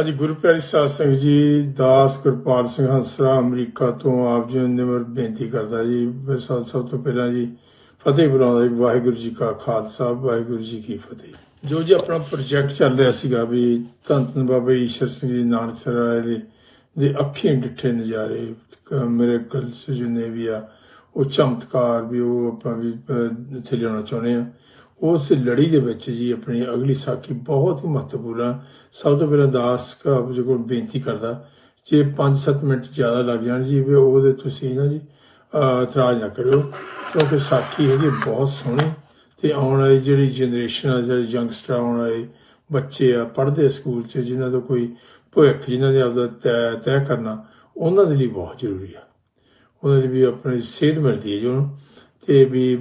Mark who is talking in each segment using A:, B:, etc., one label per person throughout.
A: ਅੱਜ ਗੁਰਪ੍ਰੀਤ ਪਿਆਰੀ ਸਾਧ ਸਿੰਘ ਜੀ, ਦਾਸ ਗੁਰਪਾਲ ਸਿੰਘ ਹੰਸਰਾ ਅਮਰੀਕਾ ਤੋਂ ਆਪ ਜੀ ਨੂੰ ਨਿਮਰ ਬੇਨਤੀ ਕਰਦਾ ਜੀ ਮੈਂ ਸਭ ਤੋਂ ਪਹਿਲਾਂ ਜੀ, ਫਤਿਹ ਬੁਲਾਉਂਦਾ ਜੀ, ਵਾਹਿਗੁਰੂ ਜੀ ਕਾ ਖਾਲਸਾ, ਵਾਹਿਗੁਰੂ ਜੀ ਕੀ ਫਤਿਹ। ਜੋ ਜੀ ਆਪਣਾ ਪ੍ਰੋਜੈਕਟ ਚੱਲ ਰਿਹਾ ਸੀਗਾ ਵੀ ਧੰਨ ਧੰਨ ਬਾਬਾ ਈਸ਼ਰ ਸਿੰਘ ਜੀ, ਨਾਨਕ ਸਰਾਏ ਦੇ ਅੱਖੀਂ ਡਿੱਠੇ ਨਜ਼ਾਰੇ ਮੇਰੇ ਕਲ ਜਿੰਨੇ ਵੀ ਆ, ਉਹ ਚਮਤਕਾਰ ਵੀ ਉਹ ਆਪਾਂ ਵੀ ਇੱਥੇ ਲਿਆਉਣਾ ਚਾਹੁੰਦੇ ਆ। ਉਸ ਲੜੀ ਦੇ ਵਿੱਚ ਜੀ ਆਪਣੀ ਅਗਲੀ ਸਾਖੀ ਬਹੁਤ ਹੀ ਮਹੱਤਵਪੂਰਨ ਆ। ਸਭ ਤੋਂ ਪਹਿਲਾਂ ਦਾਸ ਕਾ ਜੀ ਕੋਲ ਬੇਨਤੀ ਕਰਦਾ, ਜੇ 5-7 ਮਿੰਟ ਜ਼ਿਆਦਾ ਲੱਗ ਜਾਣ ਜੀ, ਵੀ ਉਹਦੇ ਤੁਸੀਂ ਨਾ ਜੀ ਇਤਰਾਜ਼ ਨਾ ਕਰਿਓ, ਕਿਉਂਕਿ ਸਾਖੀ ਹੈਗੀ ਬਹੁਤ ਸੋਹਣੀ ਤੇ ਆਉਣ ਵਾਲੀ ਜਿਹੜੀ ਜਨਰੇਸ਼ਨ ਆ, ਜਿਹੜੇ ਯੰਗਸਟਰ ਆਉਣ ਵਾਲੇ ਬੱਚੇ ਆ, ਪੜ੍ਹਦੇ ਆ ਸਕੂਲ 'ਚ, ਜਿਨ੍ਹਾਂ ਦਾ ਕੋਈ ਭਵਿੱਖ, ਜਿਨ੍ਹਾਂ ਨੇ ਆਪਦਾ ਤੈਅ ਤੈਅ ਕਰਨਾ, ਉਹਨਾਂ ਦੇ ਲਈ ਬਹੁਤ ਜ਼ਰੂਰੀ ਆ ਉਹਨਾਂ ਦੀ ਵੀ ਆਪਣੀ ਸਿਹਤ ਮਿਲਦੀ ਹੈ ਜੀ ਉਹਨੂੰ ਤੇ ਵੀ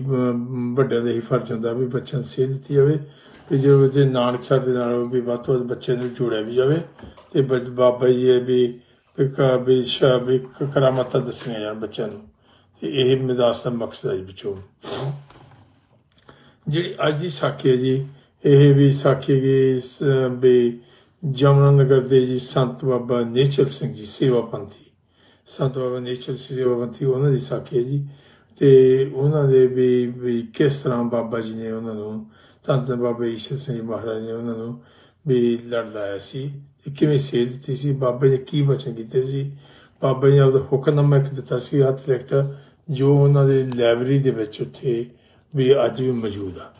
A: ਵੱਡਿਆਂ ਦਾ ਹੀ ਫਰਜ਼ ਹੁੰਦਾ ਵੀ ਬੱਚਿਆਂ ਨੂੰ ਸੇਧ ਦਿੱਤੀ ਜਾਵੇ ਤੇ ਜੋ ਜੇ ਨਾਨਕ ਸਾਹਿਬ ਦੇ ਨਾਲ ਵੀ ਵੱਧ ਤੋਂ ਵੱਧ ਬੱਚੇ ਨੂੰ ਜੋੜਿਆ ਵੀ ਜਾਵੇ ਤੇ ਬਾਬਾ ਜੀ ਇਹ ਵੀ ਵੀ ਵੀ ਸ਼ਾ, ਵੀ ਦੱਸੀਆਂ ਜਾਣ ਬੱਚਿਆਂ ਨੂੰ ਤੇ ਇਹ ਮਿਦਾਸ ਦਾ ਮਕਸਦ ਹੈ ਜੀ ਵਿੱਚੋਂ। ਜਿਹੜੀ ਅੱਜ ਦੀ ਸਾਖੀ ਹੈ ਜੀ, ਇਹ ਵੀ ਸਾਖੀ ਦੀ ਵੀ ਜਮਨਾ ਨਗਰ ਦੇ ਜੀ ਸੰਤ ਬਾਬਾ ਨੇਚਲ ਸਿੰਘ ਜੀ ਸੇਵਾ ਪੰਥੀ ਸੰਤ ਬਾਬਾ ਨੇਚਰ ਸੇਵਾ ਪੰਥੀ ਉਹਨਾਂ ਦੀ ਸਾਖੀ ਹੈ ਜੀ। ਤੇ ਉਹਨਾਂ ਦੇ ਵੀ ਵੀ ਕਿਸ ਤਰ੍ਹਾਂ ਬਾਬਾ ਜੀ ਨੇ ਉਹਨਾਂ ਨੂੰ, ਧੰਨ ਧੰਨ ਬਾਬਾ ਈਸ਼ਰ ਸਿੰਘ ਜੀ ਮਹਾਰਾਜ ਨੇ ਉਹਨਾਂ ਨੂੰ ਵੀ ਲੜ ਲਾਇਆ ਸੀ ਤੇ ਕਿਵੇਂ ਸੇਧ ਦਿੱਤੀ ਸੀ, ਬਾਬਾ ਜੀ ਨੇ ਕੀ ਬਚਨ ਕੀਤੇ ਸੀ? ਬਾਬਾ ਜੀ ਨੇ ਆਪਦਾ ਹੁਕਮਨਾਮਾ ਇੱਕ ਦਿੱਤਾ ਸੀ, ਹੱਥ ਲਿਖਤਾ, ਜੋ ਉਹਨਾਂ ਦੇ ਲਾਇਬ੍ਰੇਰੀ ਦੇ ਵਿੱਚ ਉੱਥੇ ਵੀ ਅੱਜ ਵੀ ਮੌਜੂਦ ਆ।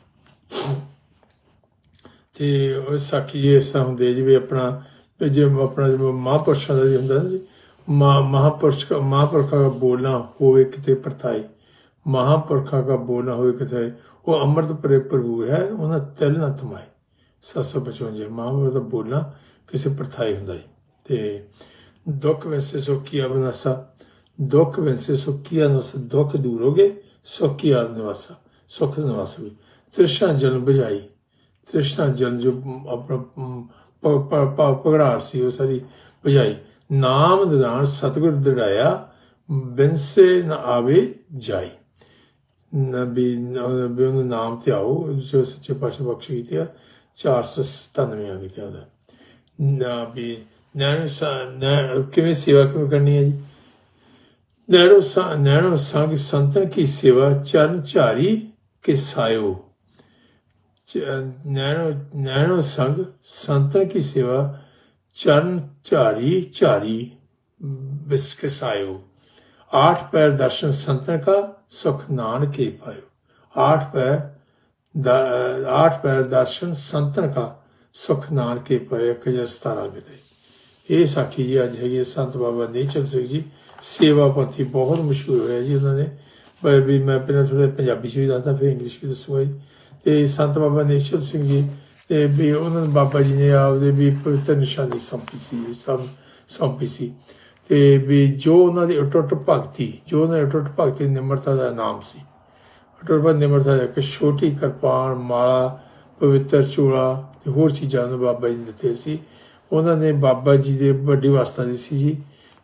A: ਤੇ ਉਹ ਸਾਖੀ ਇਸ ਤਰ੍ਹਾਂ ਹੁੰਦੇ ਜਿਵੇਂ ਆਪਣਾ ਜੇ ਆਪਣਾ ਜਿਵੇਂ ਮਹਾਂਪੁਰਸ਼ਾਂ ਦਾ ਜੀ ਹੁੰਦਾ ਨਾ ਜੀ, ਮਹਾ- ਮਹਾਂਪੁਰਸ਼ ਦਾ ਮਹਾਂਪੁਰਖਾਂ ਦਾ ਬੋਲਣਾ ਹੋਵੇ ਕਿਤੇ ਪ੍ਰਥਾਈ ਮਹਾਂਪੁਰਖਾਂ ਦਾ ਬੋਲਣਾ ਹੋਵੇ ਕਿਤੇ, ਉਹ ਅੰਮ੍ਰਿਤ ਭਰੇ ਭਰਪੂਰ ਹੈ, ਉਹਨਾਂ ਤਿਲ ਨਾ ਥਮਾਏ 755 ਮਹਾਂਪੁਰਖ ਦਾ ਬੋਲਣਾ ਕਿਸੇ ਪ੍ਰਥਾਈ ਹੁੰਦਾ ਜੀ ਤੇ ਦੁੱਖ ਵੈਸੇ ਸੁਖੀਆ ਬਨਸਾ? ਦੁੱਖ ਵੈਸੇ ਸੁਖੀਆ ਨਸ ਦੁੱਖ ਦੂਰ ਹੋਗੇ ਸੁਖੀਆ ਨਿਵਾਸਾ? ਸੁਖ ਨਿਵਾਸ ਵੀ। ਤ੍ਰਿਸ਼ਨਾ ਜਨ ਬੁਝਾਈ। ਤ੍ਰਿਸ਼ਨਾ ਜਨ ਜੋ ਆਪਣਾ, ਪ- ਪਗੜਾਰ ਸੀ, ਉਹ ਸਾਰੀ ਬੁਝਾਈ। ਨਾਮ ਨਿਦਾਨ ਸਤਿਗੁਰ ਦਿੜਾਇਆ, ਬਿਨਸੇ ਨ ਆਵੇ ਜਾਈ। ਨਬੀ ਨਬੀ ਉਹਨੂੰ ਨਾਮ ਤੇ ਆਓ ਜੋ ਸੱਚੇ ਪਾਤਸ਼ਾਹ ਬਖਸ਼ ਕੀਤੀ ਆ 497 ਆ ਗਿਆ ਉਹਦਾ ਨਾ ਵੀ ਨੈਣ ਸਾ- ਕਿਵੇਂ ਸੇਵਾ ਕਿਵੇਂ ਕਰਨੀ ਹੈ ਜੀ ਨੈਣੋ ਸਾ ਨੈਣੋ ਸੰਗ ਸੰਤਨ ਕੀ ਸੇਵਾ ਚਰਨ ਝਾਰੀ ਕੇ ਸਾਇਓ ਚ- ਨੈਣੋ ਨੈਣੋ ਸੰਗ ਸੰਤਨ ਕੀ ਸੇਵਾ ਚਰਨ ਝਾਰੀ ਝਾਰੀ ਬਿਸਕੇ ਸਾਇਓ आठ पैर दर्शन संतन का ਸੁਖ ਨਾਨਕੇ ਪਾਇਓ। ਆਠ ਪੈਰ ਦਾ, ਆਠ ਪੈਰ ਦਰਸ਼ਨ ਸੰਤਨ ਕਾ, ਸੁਖ ਨਾਨਕੇ ਪਾਇਓ ਕਜੇ ਸਤਾਰਾ ਮਿਲੇ ਇਹ ਸਾਖੀ ਜੀ ਅੱਜ ਹੈਗੇ ਸੰਤ ਬਾਬਾ ਨੇਚਰ ਸਿੰਘ ਜੀ। ਸੇਵਾ ਪੰਥੀ ਬਹੁਤ ਮਸ਼ਹੂਰ ਹੋਇਆ ਜੀ ਉਹਨਾਂ ਨੇ। ਪਰ ਵੀ ਮੈਂ ਪਹਿਲਾਂ ਥੋੜੇ ਪੰਜਾਬੀ ਚ ਵੀ ਦੱਸਦਾ, ਫਿਰ ਇੰਗਲਿਸ਼ ਵੀ ਦੱਸੂਗਾ ਜੀ। ਤੇ ਸੰਤ ਬਾਬਾ ਨੇਚਰ ਸਿੰਘ ਜੀ, ਤੇ ਵੀ ਉਹਨਾਂ ਬਾਬਾ ਜੀ ਨੇ ਆਪਦੇ ਵੀ ਪਵਿੱਤਰ ਨਿਸ਼ਾਨੀ ਸੌਂਪੀ ਸੀ, ਸਭ ਸੌਂਪੀ ਸੀ। ਤੇ ਵੀ ਜੋ ਉਹਨਾਂ ਦੀ ਅਟੁੱਟ ਭਗਤੀ, ਜੋ ਉਹਨਾਂ ਦੀ ਅਟੁੱਟ ਭਗਤੀ ਨਿਮਰਤਾ ਦਾ ਨਾਮ ਸੀ। ਅਟੁੱਟ ਭਗਤ ਨਿਮਰਤਾ ਦਾ ਇੱਕ ਛੋਟੀ ਕਿਰਪਾਨ, ਮਾਲਾ, ਪਵਿੱਤਰ ਚੂੜਾ ਤੇ ਹੋਰ ਚੀਜ਼ਾਂ ਨੂੰ ਬਾਬਾ ਜੀ ਨੇ ਦਿੱਤੇ ਸੀ। ਉਹਨਾਂ ਨੇ ਬਾਬਾ ਜੀ ਦੇ ਵੱਡੀ ਵਾਸਤਾ ਦੀ ਸੀ ਜੀ।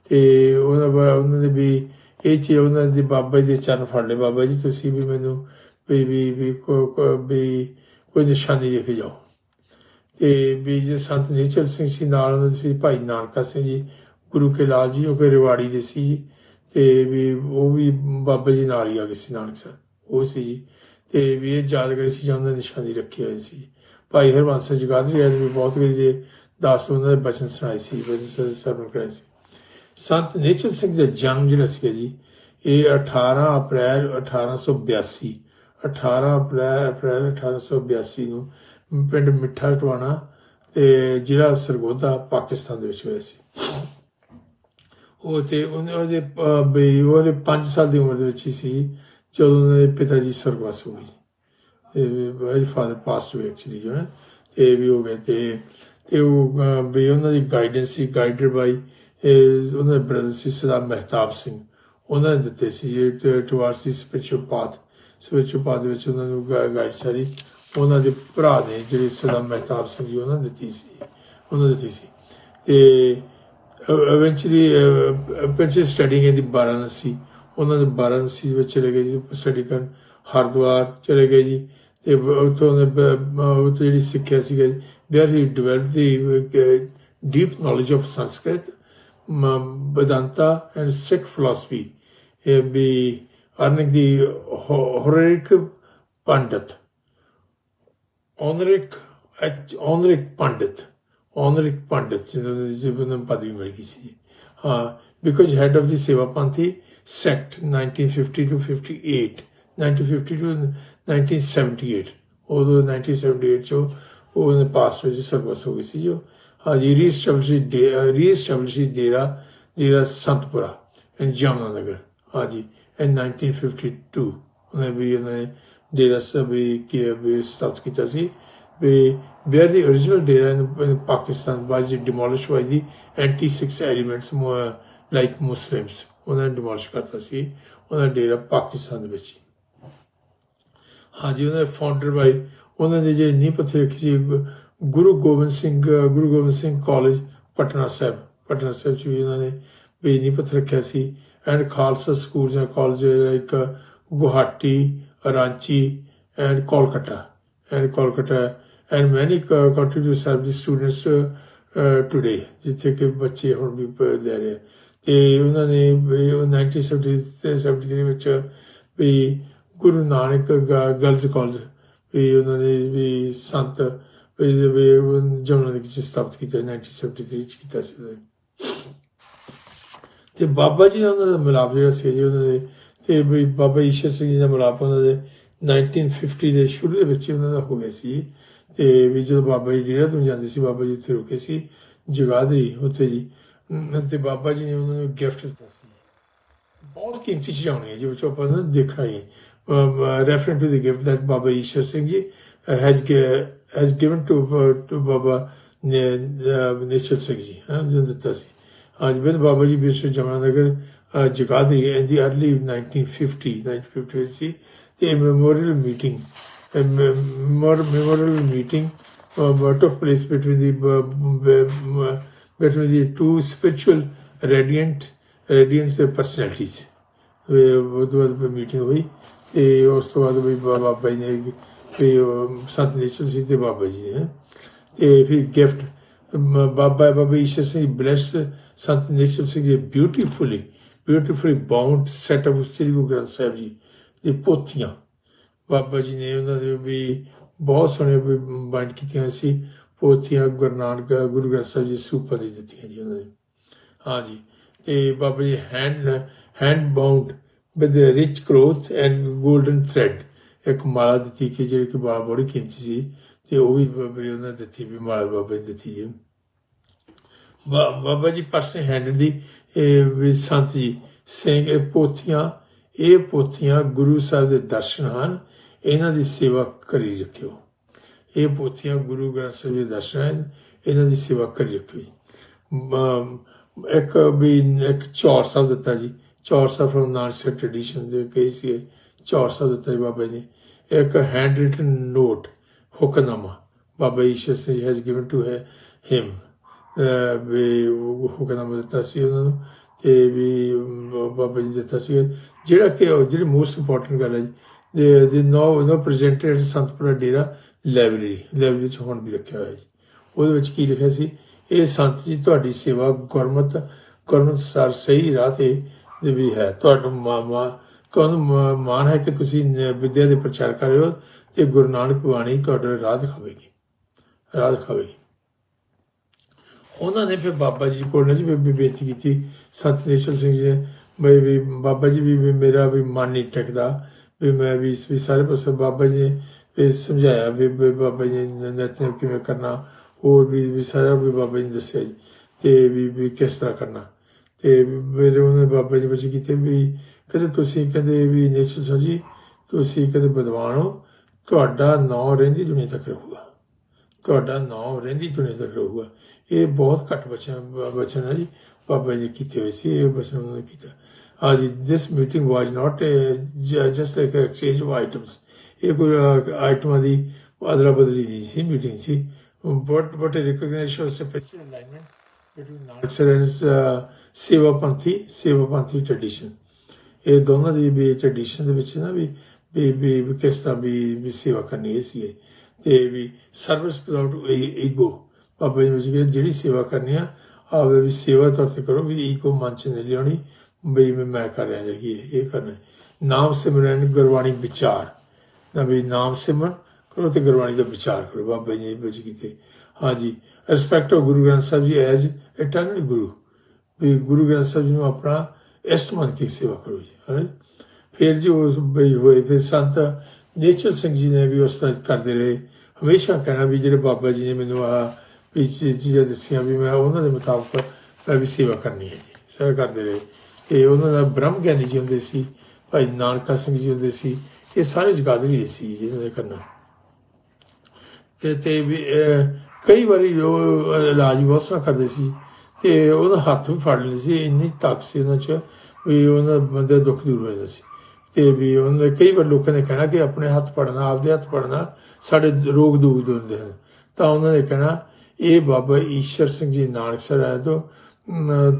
A: ਤੇ ਉਹਨਾਂ ਉਹਨਾਂ ਨੇ ਵੀ ਇਹ ਚੀਜ਼ ਉਹਨਾਂ ਦੇ ਬਾਬਾ ਜੀ ਦੇ ਚਰਨ ਫੜ ਲਏ। ਬਾਬਾ ਜੀ, ਤੁਸੀਂ ਵੀ ਮੈਨੂੰ ਵੀ ਵੀ ਵੀ ਕੋ- ਕੋਈ ਨਿਸ਼ਾਨੀ ਦੇ ਕੇ ਜਾਓ। ਤੇ ਵੀ ਜੇ ਸੰਤ ਨੇਚਰ ਸਿੰਘ ਸੀ, ਨਾਲ ਉਹਨਾਂ ਦੇ ਸੀ ਭਾਈ ਨਾਨਕਾ ਸਿੰਘ ਜੀ। ਗੁਰੂ ਕੇ ਲਾਲ ਜੀ, ਉਹ ਕੋਈ ਰਿਵਾੜੀ ਦੇ ਸੀ ਜੀ। ਤੇ ਵੀ ਉਹ ਵੀ ਬਾਬਾ ਜੀ ਨਾਲ ਹੀ ਆ ਗਏ ਸੀ, ਨਾਨਕ ਸਾਹਿਬ। ਉਹ ਸੀ ਜੀ। ਤੇ ਵੀ ਇਹ ਯਾਦਗਾਰੀ ਸੀ ਜਾਂ ਉਹਨਾਂ ਨੇ ਨਿਸ਼ਾਨੀ ਰੱਖੀ ਹੋਈ ਸੀ। ਭਾਈ ਹਰਬੰਸ ਜਗਾਦਰੀ ਵਾਲੇ ਵੀ ਬਹੁਤ ਵਾਰੀ ਦੇ ਦਾਸ ਉਹਨਾਂ ਦੇ ਬਚਨ ਸੁਣਾਏ ਸੀ, ਬਚਨ ਸਰਵਣ ਕਰਾਏ ਸੀ। ਸੰਤ ਨੇਚਰ ਸਿੰਘ ਦਾ ਜਨਮ ਜਿਹੜਾ ਸੀ ਜੀ, ਇਹ 18 ਅਪ੍ਰੈਲ 1882 18 ਅਪ੍ਰੈਲ ਅਪ੍ਰੈਲ 1882 ਨੂੰ ਪਿੰਡ ਮਿੱਠਾ ਟਵਾਣਾ ਤੇ ਜ਼ਿਲ੍ਹਾ ਸਰਗੋਦਾ, ਪਾਕਿਸਤਾਨ ਦੇ ਵਿੱਚ ਹੋਇਆ ਸੀ। ਉਹ ਤੇ ਉਹਨੇ ਉਹਦੇ ਬਈ, ਉਹਦੇ 5 ਸਾਲ ਦੀ ਉਮਰ ਦੇ ਵਿੱਚ ਹੀ ਸੀ, ਜਦੋਂ ਉਹਨਾਂ ਦੇ ਪਿਤਾ ਜੀ ਸਰਗਵਾਸ ਹੋ ਗਏ ਇਹ ਫਾਦਰ ਪਾਸਟ ਅਵੇ ਐਕਚੁਅਲੀ ਜੋ ਹੈ। ਤੇ ਵੀ ਹੋ ਗਏ। ਤੇ ਤੇ ਉਹ ਬਈ, ਉਹਨਾਂ ਦੀ ਗਾਈਡੈਂਸ ਸੀ ਗਾਈਡਡ ਬਾਈ ਉਹਨਾਂ ਦੇ ਬ੍ਰਦਰ ਸੀ ਸਦਾ ਮਹਿਤਾਬ ਸਿੰਘ। ਉਹਨਾਂ ਨੇ ਦਿੱਤੇ ਸੀ ਇਹ towards the spiritual path spiritual path ਦੇ ਵਿੱਚ ਉਹਨਾਂ ਨੂੰ ਗਾਈਡ ਸਾਰੀ। ਉਹਨਾਂ ਦੇ ਭਰਾ ਨੇ ਜਿਹੜੇ ਸਦਾ ਮਹਿਤਾਬ ਸਿੰਘ ਜੀ, ਉਹਨਾਂ ਨੇ ਦਿੱਤੀ ਸੀ। ਉਹਨਾਂ ਦਿੱਤੀ ਸੀ। ਤੇ ਇਵੈਂਚੁਅਲੀ ਪਿੰਚੇ ਸਟੱਡੀ ਇਨ ਦੀ ਵਾਰਾਣਸੀ ਉਹਨਾਂ ਨੇ ਵਾਰਾਣਸੀ ਵਿੱਚ ਚਲੇ ਗਏ ਜੀ ਸਟੱਡੀ ਕਰਨ ਹਰਿਦੁਆਰ ਚਲੇ ਗਏ ਜੀ ਤੇ ਉਥੋਂ ਦੇ ਉੱਥੇ ਜਿਹੜੀ ਸਿੱਖਿਆ ਸੀਗਾ ਜੀ where he develop the deep knowledge of Sanskrit Vedanta and Sikh philosophy ਇਹ ਵੀ ਅਰਨਿਕ ਦੀ ਹੋਰਿਕ ਪੰਡਤ ਔਨਰਿਕ ਔਨਰਿਕ ਪੰਡਤ Honorific Pandit, ਜਿਹਨੂੰ ਪਦਵੀ ਮਿਲ ਗਈ ਸੀ। ਹਾਂ because because head of the Sevapanthi sect 1950 to 58 1950 to 1978 ਉਦੋਂ 1978 ਚ ਉਹਨੇ ਪਾਸ ਵਿੱਚ ਸਰਵਸ ਹੋ ਗਈ ਸੀ ਜੋ ਹਾਂਜੀ reestablish reestablish Dera Dera Santpura and in Yamunanagar ਹਾਂਜੀ in 1952 ਉਹਨੇ ਵੀ ਉਹਨੇ ਡੇਰਾ ਸਭੀ ਕੀ ਵੀ ਸਟਾਰਟ ਕੀਤਾ ਸੀ। ਵੀ where the original data in, in Pakistan was demolished by the anti-Sikh elements more like Muslims. ਉਹਨਾਂ ਨੇ ਡਿਮੋਲਿਸ਼ ਕਰਤਾ ਸੀ ਉਹਨਾਂ ਦਾ ਡੇਰਾ ਪਾਕਿਸਤਾਨ ਦੇ ਵਿੱਚ ਹਾਂਜੀ ਉਹਨਾਂ ਦੇ ਫਾਊਂਡਰ ਬਾਈ ਉਹਨਾਂ ਦੇ ਜਿਹੜੇ ਨੀਂਹ ਪੱਥਰ ਰੱਖੀ ਸੀ ਗੁਰੂ ਗੋਬਿੰਦ ਸਿੰਘ ਗੁਰੂ ਗੋਬਿੰਦ ਸਿੰਘ ਕਾਲਜ ਪਟਨਾ ਸਾਹਿਬ ਪਟਨਾ ਸਾਹਿਬ ਚ ਵੀ ਉਹਨਾਂ ਨੇ ਵੀ ਨੀਂਹ ਪੱਥਰ ਰੱਖਿਆ ਸੀ ਐਂਡ ਖਾਲਸਾ ਸਕੂਲ ਜਾਂ college like Guwahati Ranchi and Kolkata and Kolkata and many country to serve the students today ਜਿੱਥੇ ਕਿ ਬੱਚੇ ਹੁਣ ਵੀ ਲੈ ਰਹੇ ਤੇ ਉਹਨਾਂ ਨੇ 1973 ਵਿੱਚ ਵੀ ਗੁਰੂ ਨਾਨਕ ਗਰਲਜ਼ ਕਾਲਜ ਵੀ ਉਹਨਾਂ ਨੇ ਵੀ ਸੰਤ, ਵੀ ਜਮਨਾ ਦੇ ਵਿੱਚ ਸਥਾਪਿਤ ਕੀਤਾ 1973 ਚ ਕੀਤਾ ਸੀ ਤੇ ਬਾਬਾ ਜੀ ਉਹਨਾਂ ਦਾ ਮਿਲਾਪ ਜਿਹੜਾ ਸੀ ਜੀ ਉਹਨਾਂ ਦੇ, ਤੇ ਵੀ ਬਾਬਾ ਈਸ਼ਰ ਸਿੰਘ ਜੀ ਦਾ ਮਿਲਾਪ ਉਹਨਾਂ ਦੇ 1950 ਦੇ ਸ਼ੁਰੂ ਦੇ ਵਿੱਚ ਉਹਨਾਂ ਦਾ ਹੋ ਗਿਆ ਸੀ। ਤੇ ਵੀ ਜਦੋਂ ਬਾਬਾ ਜੀ ਡੇਰਾ ਤੋਂ ਜਾਂਦੇ ਸੀ ਬਾਬਾ ਜੀ ਉੱਥੇ ਰੁਕੇ ਸੀ ਜਗਾਦਰੀ ਉੱਥੇ ਜੀ ਤੇ ਬਾਬਾ ਜੀ ਨੇ ਉਹਨਾਂ ਨੂੰ ਗਿਫਟ ਦਿੱਤਾ ਸੀ ਬਹੁਤ ਕੀਮਤੀ ਚੀਜ਼ਾਂ ਹੋਣੀਆਂ ਜੀ ਵਿੱਚ ਆਪਾਂ ਨੇ ਦੇਖਣਾ ਹੀ referent to the gift that Baba Ishar Singh ji has has given to to Baba Nishchal Singh ji ਹਾਂ ਜਿਨ ਦਿੱਤਾ ਸੀ ਅੱਜ ਬਿਨ ਬਾਬਾ ਜੀ ਬਿਸਰ ਜਮਾਨਗਰ ਜਗਾਦਰੀ ਐਂਡ ਦੀ अर्ਲੀ 1950 1950 ਸੀ ਤੇ memorial meeting memorial meeting uh, took place between the between the two spiritual radiant radiant personalities. ਉਹ ਤੋਂ ਬਾਅਦ ਮੀਟਿੰਗ ਹੋਈ ਤੇ ਉਸ ਤੋਂ ਬਾਅਦ ਵੀ ਬਾਬਾ ਜੀ ਨੇ ਵੀ ਸੰਤ ਨਿਸ਼ਚਲ ਸਿੰਘ ਤੇ ਬਾਬਾ ਜੀ ਨੇ ਤੇ ਫਿਰ gift Baba Baba Ishar Singh blessed Sant Nishchal Singh ji beautifully beautifully bound set of Shri Guru Granth Sahib ji ਦੀ ਪੋਥੀਆਂ ਬਾਬਾ ਜੀ ਨੇ ਉਹਨਾਂ ਦੇ ਵੀ ਬਹੁਤ ਸੋਹਣੇ ਬਾਈਂਡ ਕੀਤੀਆਂ ਸੀ, ਪੋਥੀਆਂ ਗੁਰੂ ਨਾਨਕ, ਗੁਰੂ ਗ੍ਰੰਥ ਸਾਹਿਬ ਜੀ ਸੂਪਰ ਦੀ ਦਿੱਤੀਆਂ ਜੀ ਉਹਨਾਂ ਨੇ ਹਾਂਜੀ ਤੇ Baba ji hand hand bound with the rich cloth and golden ਇੱਕ ਮਾਲਾ ਦਿੱਤੀ ਕਿ ਜਿਹੜੀ ਕਿ ਬੜਾ ਬੜੀ ਕੀਮਤੀ ਸੀ, ਤੇ ਉਹ ਵੀ ਬਾਬਾ ਉਹਨਾਂ ਦਿੱਤੀ ਵੀ ਮਾਲਾ ਬਾਬਾ ਨੇ ਦਿੱਤੀ ਜੀ। ਬਾਬਾ ਜੀ ਪਰਸੇ ਹੈਂਡ ਦੀ ਵੀ ਸੰਤ ਜੀ ਸਿੰਘ, ਇਹ ਪੋਥੀਆਂ ਇਹ ਪੋਥੀਆਂ ਗੁਰੂ ਸਾਹਿਬ ਦੇ ਦਰਸ਼ਨ ਹਨ ਇਹਨਾਂ ਦੀ ਸੇਵਾ ਕਰੀ ਰੱਖਿਓ। ਇਹ ਪੋਥੀਆਂ ਗੁਰੂ ਗ੍ਰੰਥ ਸਾਹਿਬ ਦੇ ਦਰਸ਼ਨ ਹਨ ਇਹਨਾਂ ਦੀ ਸੇਵਾ ਕਰੀ ਰੱਖਿਓ ਇੱਕ ਵੀ, ਇੱਕ ਚੌਰ ਸਾਹਿਬ ਦਿੱਤਾ ਜੀ। ਚੌਰ ਸਾਹਿਬ ਫਰਮ ਨਾਨਕ ਟ੍ਰੈਡੀਸ਼ਨ ਦੇ ਕਈ ਸੀ ਚੌਰ ਸਾਹਿਬ ਦਿੱਤਾ ਜੀ ਬਾਬਾ ਜੀ ਇੱਕ hand written note hukamnama. Baba Ishar Singh has given to him ਵੀ ਹੁਕਮਨਾਮਾ ਦਿੱਤਾ ਸੀ ਉਹਨਾਂ ਨੂੰ। ਤੇ ਵੀ ਬਾਬਾ ਜੀ ਦਿੱਤਾ ਸੀ। ਜਿਹੜਾ ਕਿ ਜਿਹੜੀ ਮੋਸਟ ਇੰਪੋਰਟੈਂਟ ਗੱਲ ਹੈ ਜੀ ਦੇ no no presented Santpura Dera library library ਚ ਹੁਣ ਵੀ ਰੱਖਿਆ ਹੋਇਆ ਜੀ। ਉਹਦੇ ਵਿੱਚ ਕੀ ਲਿਖਿਆ ਸੀ? ਇਹ ਸੰਤ ਜੀ, ਤੁਹਾਡੀ ਸੇਵਾ ਗੁਰਮਤ ਗੁਰਮਤ ਸਰ ਸਹੀ ਰਾਹ ਤੇ ਵੀ ਹੈ। ਤੁਹਾਨੂੰ ਮਾਮਾ ਤੁਹਾਨੂੰ ਮਾਣ ਹੈ ਕਿ ਤੁਸੀਂ ਵਿਦਿਆ ਦੇ ਪ੍ਰਚਾਰ ਕਰ ਰਹੇ ਹੋ ਤੇ ਗੁਰੂ ਨਾਨਕ ਬਾਣੀ ਤੁਹਾਡੇ ਰਾਹ ਦਿਖਾਵੇਗੀ। ਰਾਹ ਦਿਖਾਵੇਗੀ। ਉਹਨਾਂ ਨੇ ਫਿਰ ਬਾਬਾ ਜੀ ਕੋਲ ਨੇ ਜੀ ਵੀ ਬੇਨਤੀ ਕੀਤੀ। ਸਤਨੇਸ਼ਵਰ ਸਿੰਘ ਜੀ ਮੈਂ ਵੀ ਬਾਬਾ ਜੀ ਵੀ ਮੇਰਾ ਵੀ ਮਨ ਨਹੀਂ ਟਿਕਦਾ। ਵੀ ਮੈਂ ਵੀ ਵੀ ਸਾਰੇ ਪਾਸੇ ਬਾਬਾ ਜੀ ਨੇ ਸਮਝਾਇਆ ਵੀ ਬਾਬਾ ਜੀ ਨੇ ਨਿਤਨੇਮ ਕਿਵੇਂ ਕਰਨਾ, ਹੋਰ ਵੀ ਵੀ ਸਾਰਾ ਵੀ ਬਾਬਾ ਜੀ ਨੇ ਦੱਸਿਆ ਜੀ, ਤੇ ਵੀ ਵੀ ਕਿਸ ਤਰ੍ਹਾਂ ਕਰਨਾ। ਤੇ ਮੇਰੇ ਉਹਨੇ ਬਾਬਾ ਜੀ ਵਿੱਚ ਕੀਤੇ ਵੀ ਕਹਿੰਦੇ ਤੁਸੀਂ ਕਦੇ ਵੀ ਨੇਸ਼ਰ ਸੋ ਜੀ, ਤੁਸੀਂ ਕਦੇ ਵਿਦਵਾਨ ਹੋ, ਤੁਹਾਡਾ ਨਾਂ ਰਹਿੰਦੀ ਦੁਨੀਆ ਤੱਕ ਰਹੂਗਾ। ਤੁਹਾਡਾ ਨਾਂ ਰਹਿੰਦੀ ਦੁਨੀਆ ਤੱਕ ਰਹੂਗਾ। ਇਹ ਬਹੁਤ ਘੱਟ ਬਚਨ ਬਚਨ ਹੈ ਜੀ, ਬਾਬਾ ਜੀ ਕੀਤੇ ਹੋਏ ਸੀ, ਇਹ ਬਚਨ ਉਹਨਾਂ ਨੇ ਕੀਤਾ ਅੱਜ this meeting was not just like exchange of items ਇਹ ਕੋਈ ਆਈਟਮਾਂ ਦੀ ਅਦਲਾ ਬਦਲੀ ਦੀ ਸੀ meeting C but but recognition of special alignment between Nanak and ਸੇਵਾ ਪੰਥੀ ਸੇਵਾ ਪੰਥੀ ਟ੍ਰੈਡੀਸ਼ਨ ਇਹ ਦੋਨਾਂ ਦੀ ਵੀ ਟ੍ਰੈਡੀਸ਼ਨ ਦੇ ਵਿੱਚ ਨਾ ਵੀ ਵੀ ਵੀ ਕਿਸ ਤਰ੍ਹਾਂ ਵੀ ਵੀ ਸੇਵਾ ਕਰਨੀ ਹੈ ਸੀ ਤੇ ਵੀ service without ego Baba ji ਜਿਹੜੀ ਸੇਵਾ ਕਰਨੀ ਆ ਆਵੇ ਵੀ ਸੇਵਾ ਤੌਰ ਤੇ ਕਰੋ ਵੀ ਈਗੋ ਮੰਚ ਨਹੀਂ ਲਿਆਉਣੀ ਬਈ ਮੈਂ ਕਰ ਰਿਹਾ ਜੀ, ਇਹ ਕਰਨਾ। ਹੈ। ਨਾਮ ਸਿਮਰਨ ਗੁਰਬਾਣੀ ਵਿਚਾਰ। ਨਾ ਵੀ ਨਾਮ ਸਿਮਰਨ ਕਰੋ ਤੇ ਗੁਰਬਾਣੀ ਦਾ ਵਿਚਾਰ ਕਰੋ। ਬਾਬਾ ਜੀ ਨੇ ਵਿੱਚ ਕੀਤੇ ਹਾਂਜੀ ਰਿਸਪੈਕਟ ਆਫ ਗੁਰੂ ਗ੍ਰੰਥ ਸਾਹਿਬ ਜੀ ਐਜ਼ ਇਟਰਨਲ ਗੁਰੂ। ਵੀ ਗੁਰੂ ਗ੍ਰੰਥ ਸਾਹਿਬ ਜੀ ਨੂੰ ਆਪਣਾ ਇਸ਼ਟ ਮੰਨ ਕੇ ਸੇਵਾ ਕਰੋ ਜੀ, ਹਾਂ ਫਿਰ ਜੀ ਉਸ ਬਈ ਹੋਏ, ਫਿਰ ਸੰਤ ਨੇਚਰ ਸਿੰਘ ਜੀ ਨੇ ਵੀ ਉਸ ਤਰ੍ਹਾਂ ਕਰਦੇ ਰਹੇ। ਹਮੇਸ਼ਾ ਕਹਿਣਾ ਵੀ ਜਿਹੜੇ ਬਾਬਾ ਜੀ ਨੇ ਮੈਨੂੰ ਆ ਵੀ ਚੀਜ਼ਾਂ ਦੱਸੀਆਂ ਵੀ ਮੈਂ ਉਹਨਾਂ ਦੇ ਮੁਤਾਬਕ ਮੈਂ ਵੀ ਸੇਵਾ ਕਰਨੀ ਹੈ ਜੀ। ਸਰ ਕਰਦੇ ਰਹੇ। ਤੇ ਉਹਨਾਂ ਦਾ ਬ੍ਰਹਮ ਗਿਆਨੀ ਜੀ ਹੁੰਦੇ ਸੀ, ਭਾਈ ਨਾਨਕਾ ਸਿੰਘ ਜੀ ਹੁੰਦੇ ਸੀ, ਇਹ ਸਾਰੇ ਜਗਾਦਰੀ ਸੀ ਜਿਹਨਾਂ ਦੇ ਕਰਨਾ ਤੇ ਤੇ ਕਈ ਵਾਰੀ ਜੋ ਇਲਾਜ ਬਹੁਤ ਸੋਹਣਾ ਕਰਦੇ ਸੀ, ਤੇ ਉਹਦਾ ਹੱਥ ਵੀ ਫੜ ਲੈਂਦੇ ਸੀ, ਇੰਨੀ ਤਾਕਤ ਸੀ ਉਹਨਾਂ 'ਚ ਵੀ ਉਹਨਾਂ ਬੰਦੇ ਦੁੱਖ ਦੂਰ ਹੋ ਜਾਂਦਾ ਸੀ। ਤੇ ਵੀ ਉਹਨਾਂ ਨੇ ਕਈ ਵਾਰ ਲੋਕਾਂ ਨੇ ਕਹਿਣਾ ਕਿ ਆਪਣੇ ਹੱਥ ਫੜਨਾ, ਆਪਦੇ ਹੱਥ ਫੜਨਾ, ਸਾਡੇ ਰੋਗ ਦੂਰ ਹੁੰਦੇ ਹਨ। ਤਾਂ ਉਹਨਾਂ ਨੇ ਕਹਿਣਾ, ਇਹ ਬਾਬਾ ਈਸ਼ਰ ਸਿੰਘ ਜੀ, ਨਾਨਕਸਰ ਆਏ ਤੋਂ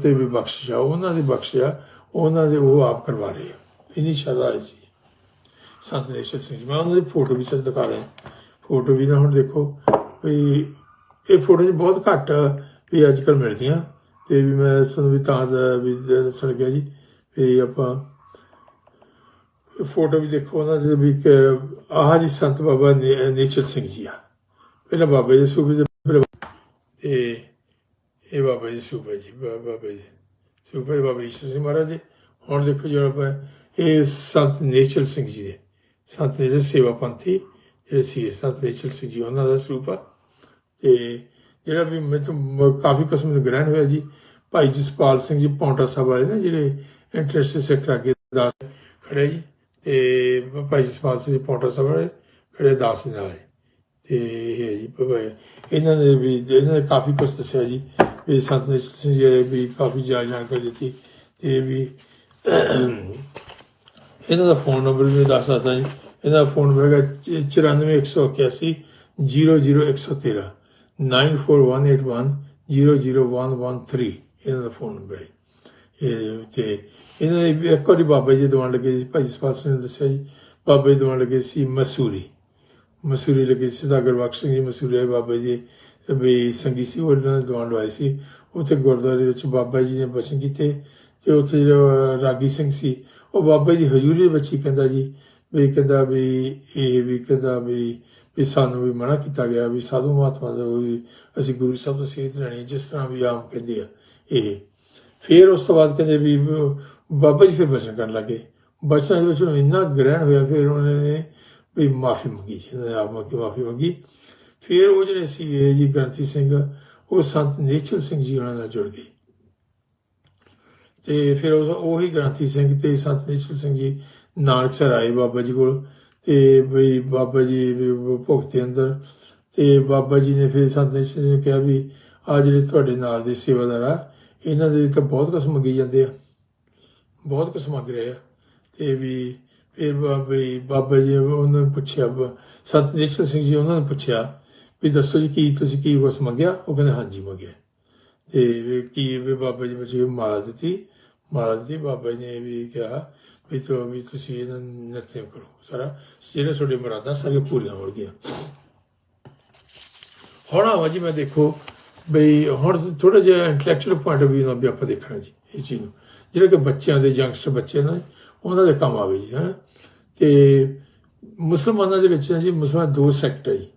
A: ਤੇ ਵੀ ਬਖਸ਼ਿਆ ਉਹਨਾਂ ਦੀ ਬਖਸ਼ਿਆ ਉਹਨਾਂ ਦੇ ਉਹ ਆਪ ਕਰਵਾ ਰਹੇ ਆ। ਇੰਨੀ ਸ਼ਰਧਾ ਹੈ ਸੀ। ਸੰਤ ਨੇਸ਼ਰ ਸਿੰਘ ਜੀ, ਮੈਂ ਉਹਨਾਂ ਦੀ ਫੋਟੋ ਵੀ ਸਿਰ ਦਿਖਾ ਰਿਹਾ। ਫੋਟੋ ਵੀ ਨਾ ਹੁਣ ਦੇਖੋ ਵੀ ਇਹ ਫੋਟੋ ਜੀ ਬਹੁਤ ਘੱਟ ਵੀ ਅੱਜ ਕੱਲ ਮਿਲਦੀਆਂ। ਤੇ ਵੀ ਮੈਂ ਤੁਹਾਨੂੰ ਵੀ ਤਾਂ ਵੀ ਦੱਸਣ ਲੱਗਿਆ ਜੀ ਵੀ ਆਪਾਂ ਫੋਟੋ ਵੀ ਦੇਖੋ, ਉਹਨਾਂ ਦੇ ਵੀ ਆਹ ਜੀ ਸੰਤ ਬਾਬਾ ਨੇਸ਼ਰ ਸਿੰਘ ਜੀ ਆ। ਪਹਿਲਾਂ ਬਾਬਾ ਜੀ ਸੂਬੇ ਦੇ ਬਾਬਾ ਜੀ, ਸੂਬਾ ਜੀ ਬਾਬਾ ਜੀ। ਸੂਬਾ ਜੀ, ਬਾਬਾ ਈਸ਼ਰ ਸਿੰਘ ਮਹਾਰਾਜ ਜੀ, ਹੁਣ ਦੇਖੋ ਜਿਹੜਾ ਆਪਾਂ ਇਹ ਸੰਤ ਨੇਚਲ ਸਿੰਘ ਜੀ ਦੇ, ਸੰਤ ਨੇਚਲ ਸੇਵਾ ਪੰਥੀ ਜਿਹੜੇ ਸੀ, ਸੰਤ ਨੇਚਲ ਸਿੰਘ ਜੀ, ਉਹਨਾਂ ਦਾ ਸਰੂਪ ਆ। ਤੇ ਜਿਹੜਾ ਵੀ ਮੈਨੂੰ ਕਾਫੀ ਕਿਸਮ ਦਾ ਗ੍ਰਹਿਣ ਹੋਇਆ ਜੀ, ਭਾਈ ਜਸਪਾਲ ਸਿੰਘ ਜੀ, ਪੌਂਟਾ ਸਾਹਿਬ ਵਾਲੇ ਨੇ, ਜਿਹੜੇ ਇੰਟਰਸਟ ਸੈਕਟਰ ਅੱਗੇ ਦਾਸ ਖੜੇ ਜੀ, ਤੇ ਭਾਈ ਜਸਪਾਲ ਸਿੰਘ ਜੀ, ਪੌਂਟਾ ਸਾਹਿਬ ਵਾਲੇ ਖੜੇ ਦਾਸ ਨਾਲ। ਤੇ ਇਹ ਹੈ ਜੀ ਇਹਨਾਂ ਨੇ ਵੀ, ਇਹਨਾਂ ਨੇ ਕਾਫੀ ਕੁਝ ਦੱਸਿਆ ਜੀ। ਵੀ ਸੰਤ ਨੇ ਜਿਹੜੇ ਵੀ ਕਾਫੀ ਜਾਣ ਜਾਣਕਾਰੀ ਦਿੱਤੀ। ਤੇ ਵੀ ਇਹਨਾਂ ਦਾ ਫੋਨ ਨੰਬਰ ਵੀ ਦੱਸ ਸਕਦਾ ਜੀ। ਇਹਨਾਂ ਦਾ ਫੋਨ ਨੰਬਰ ਹੈਗਾ 94181 00113 94181 00113 ਇਹਨਾਂ ਦਾ ਫੋਨ ਨੰਬਰ ਹੈ। ਇਹ ਤੇ ਇਹਨਾਂ ਨੇ ਇੱਕ ਵਾਰੀ ਬਾਬਾ ਜੀ ਦਵਾਨ ਲੱਗੇ ਜੀ ਭਾਈ ਸਪਾਲ ਸਿੰਘ ਨੇ ਦੱਸਿਆ ਜੀ, ਬਾਬਾ ਜੀ ਦਵਾਨ ਲੱਗੇ ਸੀ ਮਸੂਰੀ। ਮਸੂਰੀ ਲੱਗੇ ਸੀ। ਸਦਾਗਰ ਬਖਸ਼ ਸਿੰਘ ਜੀ ਮਸੂਰੀ ਆਏ ਬਾਬਾ ਜੀ ਦੇ ਵੀ ਸੰਗੀ ਸੀ ਉਹਨਾਂ ਲਵਾਏ ਸੀ। ਉੱਥੇ ਗੁਰਦੁਆਰੇ ਵਿੱਚ ਬਾਬਾ ਜੀ ਨੇ ਬਚਨ ਕੀਤੇ ਤੇ ਉੱਥੇ ਜਿਹੜਾ ਰਾਗੀ ਸਿੰਘ ਸੀ, ਉਹ ਬਾਬਾ ਜੀ ਹਜ਼ੂਰੀ ਦੇ ਵਿੱਚ ਹੀ ਕਹਿੰਦਾ ਜੀ ਵੀ ਕਹਿੰਦਾ ਵੀ ਇਹ ਵੀ ਕਹਿੰਦਾ ਵੀ ਵੀ ਸਾਨੂੰ ਵੀ ਮਨਾ ਕੀਤਾ ਗਿਆ ਵੀ ਸਾਧੂ ਮਹਾਤਮਾ ਦਾ ਵੀ ਅਸੀਂ ਗੁਰੂ ਸਾਹਿਬ ਤੋਂ ਸੇਧ ਲੈਣੀ ਜਿਸ ਤਰ੍ਹਾਂ ਵੀ ਆਮ ਕਹਿੰਦੇ ਆ ਇਹ। ਫਿਰ ਉਸ ਤੋਂ ਬਾਅਦ ਕਹਿੰਦੇ ਵੀ ਬਾਬਾ ਜੀ ਫਿਰ ਬਚਨ ਕਰਨ ਲੱਗੇ। ਬਚਨਾਂ ਦੇ ਵਿੱਚ ਉਹਨੂੰ ਇੰਨਾ ਗ੍ਰਹਿਣ ਹੋਇਆ, ਫਿਰ ਉਹਨਾਂ ਨੇ ਵੀ ਮਾਫੀ ਮੰਗੀ ਜੀ ਨੇ ਆਪ ਮੰਗੀ ਮਾਫੀ ਮੰਗੀ। ਫਿਰ ਉਹ ਜਿਹੜੇ ਸੀਗੇ ਜੀ ਗ੍ਰੰਥੀ ਸਿੰਘ, ਉਹ ਸੰਤ ਨੇਚਰ ਸਿੰਘ ਜੀ ਉਹਨਾਂ ਨਾਲ ਜੁੜ ਗਏ। ਤੇ ਫਿਰ ਉਹ ਉਹੀ ਗ੍ਰੰਥੀ ਸਿੰਘ ਤੇ ਸੰਤ ਨੇਚਰ ਸਿੰਘ ਜੀ ਨਾਨਕ ਸਰ ਆਏ ਬਾਬਾ ਜੀ ਕੋਲ ਤੇ ਬਈ ਬਾਬਾ ਜੀ ਵੀ ਉਹ ਭੁਗਤੇ ਅੰਦਰ ਤੇ ਬਾਬਾ ਜੀ ਨੇ ਫਿਰ ਸੰਤ ਨੇਚਰ ਸਿੰਘ ਨੂੰ ਕਿਹਾ ਵੀ ਆ ਜਿਹੜੇ ਤੁਹਾਡੇ ਨਾਲ ਦੇ ਸੇਵਾਦਾਰ ਆ, ਇਹਨਾਂ ਦੇ ਤਾਂ ਬਹੁਤ ਕੁਛ ਮੰਗੀ ਜਾਂਦੇ ਆ। ਬਹੁਤ ਕੁਛ ਮੰਗ ਰਹੇ ਆ। ਤੇ ਵੀ ਫਿਰ ਬਾਬਾ ਜੀ ਬਾਬਾ ਜੀ ਉਹਨਾਂ ਨੂੰ ਪੁੱਛਿਆ, ਸੰਤ ਨੇਚਰ ਸਿੰਘ ਜੀ ਉਹਨਾਂ ਨੂੰ ਪੁੱਛਿਆ ਵੀ ਦੱਸੋ ਜੀ ਕੀ ਤੁਸੀਂ ਕੀ ਕੁਛ ਮੰਗਿਆ? ਉਹ ਕਹਿੰਦੇ, ਹਾਂਜੀ, ਮੰਗਿਆ ਤੇ ਵੀ ਕੀ ਵੀ ਬਾਬਾ ਜੀ ਵਿੱਚ ਮਾਲਾ ਦਿੱਤੀ? ਮਾਲਾ ਦਿੱਤੀ, ਬਾਬਾ ਜੀ ਨੇ ਵੀ ਕਿਹਾ ਵੀ ਤੋ ਵੀ ਤੁਸੀਂ ਇਹਨਾਂ ਨੂੰ ਕਰੋ। ਸਾਰਾ ਜਿਹੜੇ ਤੁਹਾਡੇ ਮੁਰਾਦਾਂ ਸਾਰੀਆਂ ਪੂਰੀਆਂ ਹੋ ਗਈਆਂ। ਹੁਣ ਆਵਾ ਜੀ, ਮੈਂ ਦੇਖੋ ਬਈ ਹੁਣ ਥੋੜਾ ਜਿਹਾ ਇੰਟੈਲੈਕਚੁਅਲ ਪੁਆਇੰਟ ਆਫ View ਨਾਲ ਵੀ ਆਪਾਂ ਦੇਖਣਾ ਜੀ ਇਹ ਚੀਜ਼ ਨੂੰ। ਜਿਹੜੇ ਕਿ ਬੱਚਿਆਂ ਦੇ ਯੰਗਸਟਰ ਬੱਚੇ ਨੇ ਉਹਨਾਂ ਦੇ ਕੰਮ ਆਵੇ ਜੀ ਹੈ ਤੇ ਮੁਸਲਮਾਨਾਂ ਦੇ ਵਿੱਚ ਜੀ, ਮੁਸਲਮਾਨ ਦੋ ਸੈਕਟ ਹੈ ਜੀ।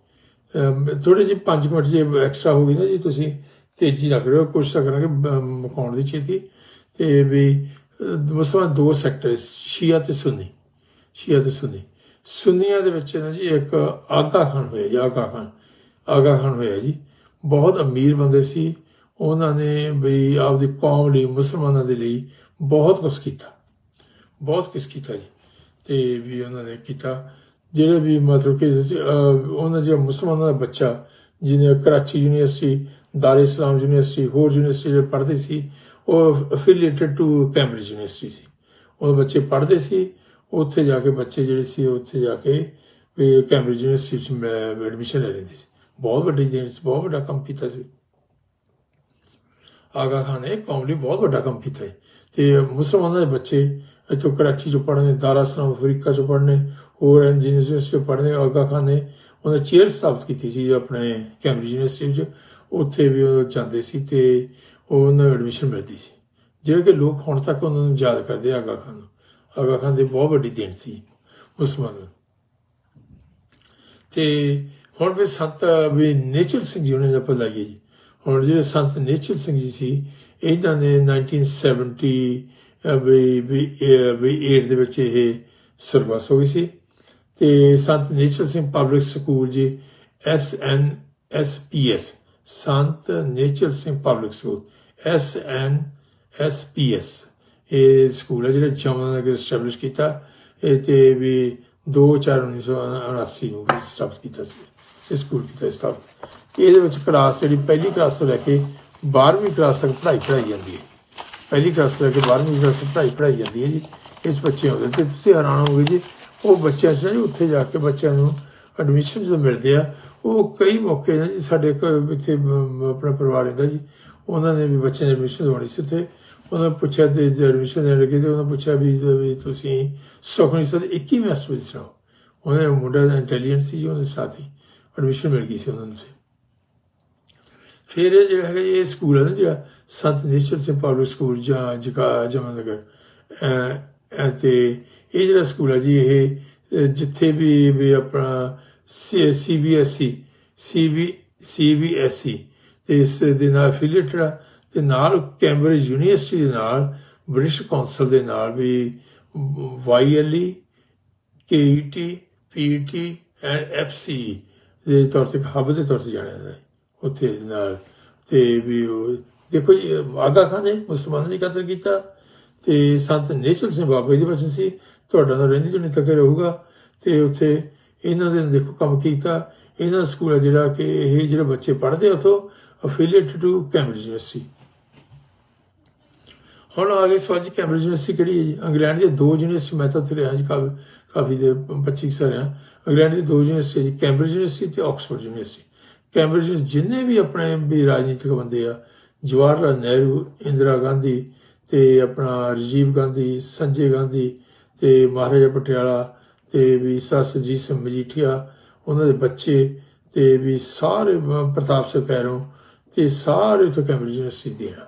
A: ਥੋੜੇ ਜਿਹੇ 5 ਮਿੰਟ ਜੇ ਐਕਸਟਰਾ ਹੋ ਗਈ ਨਾ ਜੀ ਤੁਸੀਂ, ਤੇਜ਼ੀ ਰੱਖ ਰਹੇ ਹੋ ਕੋਸ਼ਿਸ਼ ਕਰਾਂਗੇ, ਬ- ਮੁਕਾਉਣ ਦੀ ਛੇਤੀ। ਤੇ ਵੀ ਮੁਸਲਮਾਨ ਦੋ ਸੈਕਟਰ ਸ਼ੀਆ ਤੇ ਸੁੰਨੀ। ਸ਼ੀਆ ਤੇ ਸੁੰਨੀ। ਸੁੰਨੀਆਂ ਦੇ ਵਿੱਚ ਨਾ ਜੀ ਇੱਕ ਆਗਾ ਖਾਨ ਹੋਇਆ ਜੀ, ਆਗਾ ਖਾਨ। ਆਗਾ ਖਾਨ ਹੋਇਆ ਜੀ। ਬਹੁਤ ਅਮੀਰ ਬੰਦੇ ਸੀ। ਉਹਨਾਂ ਨੇ ਵੀ ਆਪਦੀ ਕੌਮ ਲਈ, ਮੁਸਲਮਾਨਾਂ ਦੇ ਲਈ ਬਹੁਤ ਕੁਝ ਕੀਤਾ। ਬਹੁਤ ਕੁਝ ਕੀਤਾ ਜੀ। ਤੇ ਵੀ ਉਹਨਾਂ ਨੇ ਕੀਤਾ। ਜਿਹੜੇ ਵੀ ਮਤਲਬ ਕਿ ਉਹਨਾਂ ਜਿਹੜਾ ਮੁਸਲਮਾਨਾਂ ਦਾ ਬੱਚਾ, ਜਿਹਨੇ ਕਰਾਚੀ ਯੂਨੀਵਰਸਿਟੀ, ਦਾਰ ਇਸਲਾਮ ਯੂਨੀਵਰਸਿਟੀ, ਹੋਰ ਯੂਨੀਵਰਸਿਟੀ ਦੇ ਪੜ੍ਹਦੇ ਸੀ, ਉਹ ਅਫੀਲੀਏਟਡ ਟੂ ਕੈਂਬਰਿਜ ਯੂਨੀਵਰਸਿਟੀ ਸੀ। ਉਹ ਬੱਚੇ ਪੜ੍ਹਦੇ ਸੀ, ਉੱਥੇ ਜਾ ਕੇ ਬੱਚੇ ਜਿਹੜੇ ਸੀ, ਉੱਥੇ ਜਾ ਕੇ ਵੀ ਕੈਂਬਰਿਜ ਯੂਨੀਵਰਸਿਟੀ ਚ ਐਡਮਿਸ਼ਨ ਲੈ ਲੈਂਦੇ ਸੀ। ਬਹੁਤ ਵੱਡੀ ਜੇਨਸ ਬਹੁਤ ਵੱਡਾ ਕੰਮ ਕੀਤਾ ਸੀ। ਆਗਾ ਖਾਨ ਨੇ ਕੌਮ ਲਈ ਬਹੁਤ ਵੱਡਾ ਕੰਮ ਕੀਤਾ ਤੇ ਮੁਸਲਮਾਨਾਂ ਦੇ ਬੱਚੇ ਇੱਥੋਂ ਕਰਾਚੀ ਚੋਂ ਪੜ੍ਹਨੇ, ਦਾਰਾ ਇਸਲਾਮ ਅਫਰੀਕਾ ਚੋਂ ਪੜ੍ਹਨੇ ਹੋਰ ਯੂਨੀਵਰਸਿਟੀ ਚੋਂ ਪੜ੍ਹਨੇ ਆਗਾ ਖਾਨ ਨੇ ਉਹਨਾਂ ਚੇਅਰ ਸਥਾਪਿਤ ਕੀਤੀ ਸੀ ਆਪਣੇ ਕੈਂਬਰਿਜ ਯੂਨੀਵਰਸਿਟੀ ਵਿੱਚ। ਉੱਥੇ ਵੀ ਉਹ ਜਾਂਦੇ ਸੀ ਤੇ ਉਹ ਉਹਨਾਂ ਨੂੰ ਐਡਮਿਸ਼ਨ ਮਿਲਦੀ ਸੀ। ਜਿਹੜੇ ਕਿ ਲੋਕ ਹੁਣ ਤੱਕ ਉਹਨਾਂ ਨੂੰ ਯਾਦ ਕਰਦੇ ਆਗਾ ਖਾਨ ਨੂੰ। ਆਗਾ ਖਾਨ ਦੀ ਬਹੁਤ ਵੱਡੀ ਦੇਣ ਸੀ ਮੁਸਲਮਾਨ ਨੂੰ। ਤੇ ਹੁਣ ਵੀ ਸੰਤ ਵੀ ਨੇਚਰ ਸਿੰਘ ਜੀ ਉਹਨਾਂ ਦਾ ਪਤਾ ਲੱਗੀ ਜੀ। ਹੁਣ ਜਿਹੜੇ ਸੰਤ ਨੇਚਰ ਸਿੰਘ ਜੀ ਸੀ ਇਹਨਾਂ ਨੇ 1970 ਅਹ, ਵੀ ਵੀ ਇਹ- ਵੀ 8 ਦੇ ਵਿੱਚ ਇਹ ਸਰਵਸ ਹੋ ਗਈ ਸੀ। ਤੇ Sant nature Singh public school ਜੀ S N S P S Sant nature Singh public school S N S P S ਇਹ ਸਕੂਲ ਹੈ ਜਿਹੜਾ ਜਮਨਾ ਨਗਰ ਸਟੈਬਲਿਸ਼ ਕੀਤਾ, ਇਹ ਤੇ ਵੀ 2/4/1979 ਨੂੰ ਸਟਾਰਟ ਕੀਤਾ ਸੀ, ਇਹ ਸਕੂਲ ਕੀਤਾ ਸਟਾਰਟ ਇਹਦੇ ਵਿੱਚ ਕਲਾਸ ਜਿਹੜੀ ਪਹਿਲੀ ਕਲਾਸ ਤੋਂ ਲੈ ਕੇ 12ਵੀਂ ਕਲਾਸ ਤੱਕ ਪੜ੍ਹਾਈ ਪੜਾਈ ਜਾਂਦੀ ਹੈ। ਪਹਿਲੀ ਕਲਾਸ ਤੋਂ ਲੈ ਕੇ 12ਵੀਂ ਕਲਾਸ ਤੱਕ ਪੜ੍ਹਾਈ ਪੜਾਈ ਜਾਂਦੀ ਹੈ ਜੀ। ਇਸ ਬੱਚੇ ਆਉਂਦੇ ਤੇ ਤੁਸੀਂ ਹੈਰਾਨ ਹੋਗੇ ਜੀ ਉਹ ਬੱਚਿਆਂ ਚ ਨਾ ਜੀ ਉੱਥੇ ਜਾ ਕੇ ਬੱਚਿਆਂ ਨੂੰ ਐਡਮਿਸ਼ਨ ਜਦੋਂ ਮਿਲਦੇ ਆ, ਉਹ ਕਈ ਮੌਕੇ ਨੇ ਜੀ, ਸਾਡੇ ਕੋਲ ਇੱਥੇ ਆਪਣਾ ਪਰਿਵਾਰ ਰਹਿੰਦਾ ਜੀ, ਉਹਨਾਂ ਨੇ ਵੀ ਬੱਚਿਆਂ ਦੀ ਐਡਮਿਸ਼ਨ ਦਵਾਉਣੀ ਸੀ ਤੇ ਉਹਨਾਂ ਨੂੰ ਪੁੱਛਿਆ ਤੇ ਐਡਮਿਸ਼ਨ ਦੇਣ ਲੱਗੇ ਤੇ ਉਹਨਾਂ ਨੂੰ ਪੁੱਛਿਆ ਵੀ ਤੁਸੀਂ ਸੁਖਮਨੀ ਸਰ 21 ਮੈਸਟ ਵਿੱਚ ਸੁਣਾਓ ਉਹਨੇ ਮੁੰਡਾ ਇੰਟੈਲੀਜੈਂਟ ਸੀ ਜੀ, ਉਹਦੇ ਸਾਥੀ। ਐਡਮਿਸ਼ਨ ਮਿਲ ਗਈ ਸੀ ਉਹਨਾਂ ਨੂੰ ਫਿਰ ਇਹ ਜਿਹੜਾ ਹੈਗਾ ਇਹ ਸਕੂਲ ਹੈ ਨਾ ਜਿਹੜਾ ਸੰਤ ਨਿਸ਼ਚਲ ਸਿੰਘ ਪਬਲਿਕ ਸਕੂਲ ਜਾਂ ਜਗਾ ਜਮਨਗਰ, ਅਹ ਤੇ ਇਹ ਜਿਹੜਾ ਸਕੂਲ ਹੈ ਜੀ, ਇਹ ਜਿੱਥੇ ਵੀ ਵੀ ਆਪਣਾ ਸੀਬੀਐਸਈ ਸੀਬੀ ਸੀਬੀਐਸਈ ਤੇ ਇਸ ਦੇ ਨਾਲ ਐਫੀਲੀਏਟਡ ਆ ਤੇ ਨਾਲ ਕੈਂਬਰਿਜ ਯੂਨੀਵਰਸਿਟੀ ਦੇ ਨਾਲ ਬ੍ਰਿਟਿਸ਼ ਕੌਂਸਲ ਦੇ ਨਾਲ ਵੀ YLE KET PT and FC ਦੇ ਤੌਰ ਤੇ ਹੱਬ ਦੇ ਤੌਰ ਤੇ ਜਾਣਿਆ ਜਾਂਦਾ ਹੈ। ਉੱਥੇ ਦੇ ਨਾਲ, ਤੇ ਵੀ ਉਹ, ਦੇਖੋ ਜੀ ਆਗਾ ਖਾਨ ਨੇ ਮੁਸਲਮਾਨਾਂ ਨੇ ਕਤਲ ਕੀਤਾ, ਤੇ ਸੰਤ ਨੇਚਲ ਸਿੰਘ ਬਾਬਾ ਜੀ ਦੇ ਬਚਨ ਸੀ ਤੁਹਾਡਾ ਨਾਲ ਰਹਿੰਦੀ ਜੁਣੀ ਤੱਕ ਰਹੂਗਾ ਤੇ ਉੱਥੇ ਇਹਨਾਂ ਦੇ ਦੇਖੋ ਕੰਮ ਕੀਤਾ। ਇਹਨਾਂ ਦਾ ਸਕੂਲ ਹੈ ਜਿਹੜਾ ਕਿ ਇਹ ਜਿਹੜੇ ਬੱਚੇ ਪੜ੍ਹਦੇ ਉਥੋਂ ਅਫੀਲੀਏਟਡ ਟੂ ਕੈਂਬਰਿਜ ਯੂਨੀਵਰਸਿਟੀ ਹੁਣ ਆ ਗਏ ਸਵਾਲ ਜੀ ਕੈਂਬਰਿਜ ਯੂਨੀਵਰਸਿਟੀ ਕਿਹੜੀ ਹੈ ਜੀ? ਇੰਗਲੈਂਡ ਦੀ ਦੋ ਯੂਨੀਵਰਸਿਟੀ, ਮੈਂ ਤਾਂ ਉੱਥੇ ਰਿਹਾ ਜੀ ਕਾਫੀ ਕਾਫੀ ਦੇ 25 ਸਾਲ ਰਿਹਾ। ਇੰਗਲੈਂਡ ਦੀ ਦੋ ਯੂਨੀਵਰਸਿਟੀ ਜੀ ਕੈਂਬਰਿਜ ਯੂਨੀਵਰਸਿਟੀ ਤੇ ਆਕਸਫੋਰਡ ਯੂਨੀਵਰਸਿਟੀ ਕੈਂਬਰਿਜ ਜਿੰਨੇ ਵੀ ਆਪਣੇ ਵੀ ਰਾਜਨੀਤਿਕ ਬੰਦੇ ਆ ਜਵਾਹਰ ਲਾਲ ਨਹਿਰੂ, ਇੰਦਰਾ ਗਾਂਧੀ ਤੇ ਆਪਣਾ ਰਾਜੀਵ ਗਾਂਧੀ, ਸੰਜੇ ਗਾਂਧੀ ਤੇ ਮਹਾਰਾਜਾ ਪਟਿਆਲਾ ਤੇ ਵੀ ਸੱਸ ਜੀ ਸਿੰਘ ਮਜੀਠੀਆ ਉਹਨਾਂ ਦੇ ਬੱਚੇ ਤੇ ਵੀ ਸਾਰੇ ਪ੍ਰਤਾਪ ਸਿੰਘ ਪੈਰੋਂ ਤੇ ਸਾਰੇ ਤੋਂ ਕੈਂਬਰਿਜ ਯੂਨੀਵਰਸਿਟੀ ਦੇਣਾ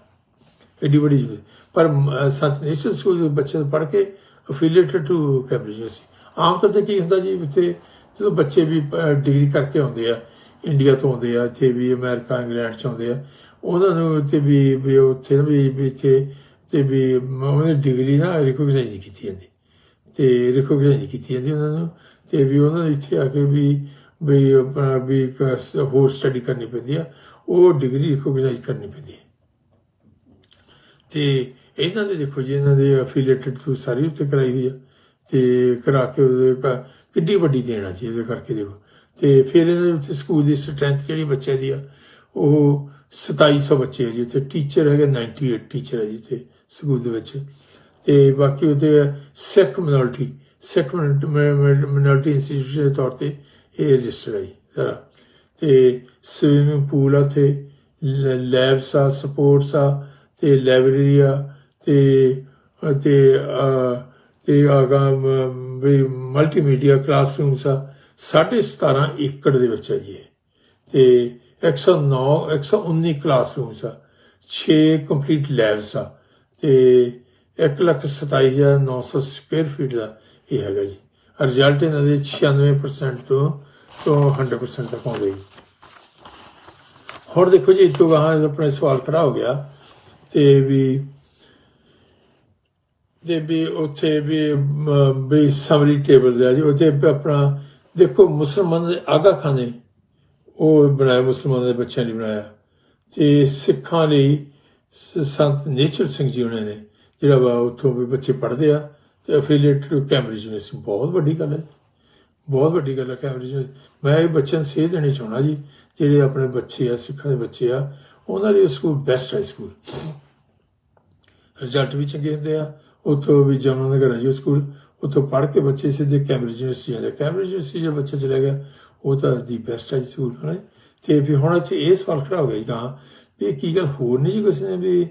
A: ਐਡੀ ਵੱਡੀ ਯੂਨੀਵਰਸਿਟੀ। ਪਰ ਮ- ਸੰਤ ਸਕੂਲ ਦੇ ਬੱਚੇ ਪੜ੍ਹ ਕੇ ਅਫੀਲੀਏਟਡ ਟੂ ਕੈਂਬਰਿਜ ਯੂਨੀਵਰਸਿਟੀ। ਆਮ ਤੌਰ ਤੇ ਕੀ ਹੁੰਦਾ ਜੀ, ਉੱਥੇ ਜਦੋਂ ਬੱਚੇ ਵੀ ਡਿਗਰੀ ਕਰਕੇ ਆਉਂਦੇ ਆ, ਇੰਡੀਆ ਤੋਂ ਆਉਂਦੇ ਆ, ਇੱਥੇ ਵੀ ਅਮਰੀਕਾ, ਇੰਗਲੈਂਡ ਚ ਆਉਂਦੇ ਆ, ਉਹਨਾਂ ਨੂੰ ਤੇ ਵੀ ਉੱਥੇ ਨਾ ਵੀ ਇੱਥੇ ਤੇ ਵੀ, ਮ- ਉਹਨਾਂ ਦੀ ਡਿਗਰੀ ਨਾ ਰਿਕੋਗਨਾਈਜ਼ ਨਹੀਂ ਕੀਤੀ ਜਾਂਦੀ। ਤੇ ਰਿਕੋਗਨਾਈਜ਼ ਨਹੀਂ ਕੀਤੀ ਜਾਂਦੀ ਉਹਨਾਂ ਨੂੰ। ਤੇ ਵੀ ਉਹਨਾਂ ਨੂੰ ਇੱਥੇ ਆ ਕੇ ਵੀ ਵੀ ਆਪਣਾ ਵੀ ਇੱਕ ਹੋਰ ਸਟੱਡੀ ਕਰਨੀ ਪੈਂਦੀ ਆ। ਉਹ ਡਿਗਰੀ ਰਿਕੋਗਨਾਈਜ਼ ਕਰਨੀ ਪੈਂਦੀ ਹੈ ਤੇ ਇਹਨਾਂ ਦੇ ਦੇਖੋ ਜੀ, ਇਹਨਾਂ ਦੇ ਅਫੀਲੀਏਟਡ ਤੋਂ ਸਾਰੀ ਉੱਤੇ ਕਰਾਈ ਹੋਈ ਆ। ਤੇ ਕਰਾ ਕੇ ਉਹਦੇ ਕਿੱਡੀ ਵੱਡੀ ਦੇਣਾ ਜੀ ਇਹਦੇ ਕਰਕੇ ਦੇਖੋ। ਤੇ ਫਿਰ ਇਹਨਾਂ ਦੇ ਉੱਤੇ ਸਕੂਲ ਦੀ ਸਟਰੈਂਥ ਜਿਹੜੀ ਬੱਚਿਆਂ ਦੀ ਆ, ਉਹ 2700 ਬੱਚੇ ਆ ਜੀ। ਉੱਥੇ ਟੀਚਰ ਹੈਗੇ 98 ਟੀਚਰ ਹੈ ਜੀ ਉੱਥੇ ਸਕੂਲ ਦੇ ਵਿੱਚ। ਤੇ ਬਾਕੀ ਉੱਥੇ Sikh minority Sikh minority institution ਦੇ ਤੌਰ ਤੇ ਇਹ ਰਜਿਸਟਰ ਹੈ ਜੀ ਸਾਰਾ ਤੇ ਸਵਿਮਿੰਗ ਪੂਲ ਆ ਉੱਥੇ ਲੈਬਸ ਆ ਸਪੋਰਟਸ ਆ ਤੇ ਲਾਇਬ੍ਰੇਰੀ ਆ ਤੇ ਤੇ ਅਹ, ਤੇ ਆਗਾ ਵੀ ਮਲਟੀਮੀਡੀਆ ਕਲਾਸਰੂਮਸ ਆ 17.5 ਏਕੜ ਦੇ ਵਿੱਚ ਹੈ ਜੀ ਇਹ। ਤੇ 109 119 ਕਲਾਸਰੂਮਸ ਆ 6 ਕੰਪਲੀਟ ਲੈਬਸ ਆ ਤੇ 127900 ਸਕੁਅਰ ਫੀਟ ਦਾ ਇਹ ਹੈਗਾ ਜੀ। ਰਿਜ਼ਲਟ ਇਹਨਾਂ ਦੇ 96% ਤੋਂ ਤੋਂ 100% ਤੱਕ ਆਉਂਦੇ ਜੀ। ਹੁਣ ਦੇਖੋ ਜੀ ਇਤੋਂ ਗਾਹਾਂ ਆਪਣਾ ਸਵਾਲ ਖੜਾ ਹੋ ਗਿਆ, ਤੇ ਵੀ ਦੇ ਵੀ ਉੱਥੇ ਵੀ ਵੀ ਸਮਰੀ ਟੇਬਲ ਦਾ ਜੀ, ਉੱਥੇ ਆਪਣਾ, ਦੇਖੋ ਮੁਸਲਮਾਨ ਦੇ ਆਗਾ ਖਾਨੇ, ਉਹ ਬਣਾਇਆ ਮੁਸਲਮਾਨਾਂ ਦੇ ਬੱਚਿਆਂ ਨੇ ਬਣਾਇਆ। ਤੇ ਸਿੱਖਾਂ ਲਈ ਸੰਤ ਨੇਚਰ ਸਿੰਘ ਜੀ ਉਹਨਾਂ ਨੇ ਜਿਹੜਾ ਵਾ ਉੱਥੋਂ ਵੀ ਬੱਚੇ ਪੜ੍ਹਦੇ ਆ, ਤੇ ਅਫੀਲੀਏਟਡ ਟੂ ਕੈਂਬਰਿਜ ਯੂਨੀਵਰਸਿਟੀ ਬਹੁਤ ਵੱਡੀ ਗੱਲ ਹੈ। ਬਹੁਤ ਵੱਡੀ ਗੱਲ ਹੈ ਕੈਂਬਰਿਜ ਯੂਨੀਵਰਸਿਟੀ। ਮੈਂ ਇਹ ਬੱਚਿਆਂ ਨੂੰ ਸੇਧ ਦੇਣੀ ਚਾਹੁੰਦਾ ਜੀ, ਜਿਹੜੇ ਆਪਣੇ ਬੱਚੇ ਆ, ਸਿੱਖਾਂ ਦੇ ਬੱਚੇ ਆ, ਉਹਨਾਂ ਲਈ ਸਕੂਲ ਬੈਸਟ ਹੈ ਸਕੂਲ ਰਿਜ਼ਲਟ ਵੀ ਚੰਗੇ ਹੁੰਦੇ ਆ, ਉੱਥੋਂ ਵੀ ਜਮਨਾ ਨਗਰ ਹੈ ਜੀ ਉਹ ਸਕੂਲ ਉੱਥੋਂ ਪੜ੍ਹ ਕੇ ਬੱਚੇ ਸਿੱਧੇ ਕੈਂਬਰਿਜ ਯੂਨੀਵਰਸਿਟੀ ਜਾਂਦੇ ਕੈਂਬਰਿਜ ਯੂਨੀਵਰਸਿਟੀ ਜੇ ਬੱਚਾ ਚਲਾ ਗਿਆ, ਉਹ ਤਾਂ ਦੀ ਬੈਸਟ ਹੈ ਸਕੂਲ ਹੈ ਤੇ ਫਿਰ ਹੁਣ ਇੱਥੇ ਇਹ ਸਵਾਲ ਖੜਾ ਹੋ ਗਿਆ ਜੀ ਤਾਂ ਵੀ ਇਹ ਕੀ ਗੱਲ ਹੋਰ ਨਹੀਂ ਜੀ ਕਿਸੇ ਨੇ ਵੀ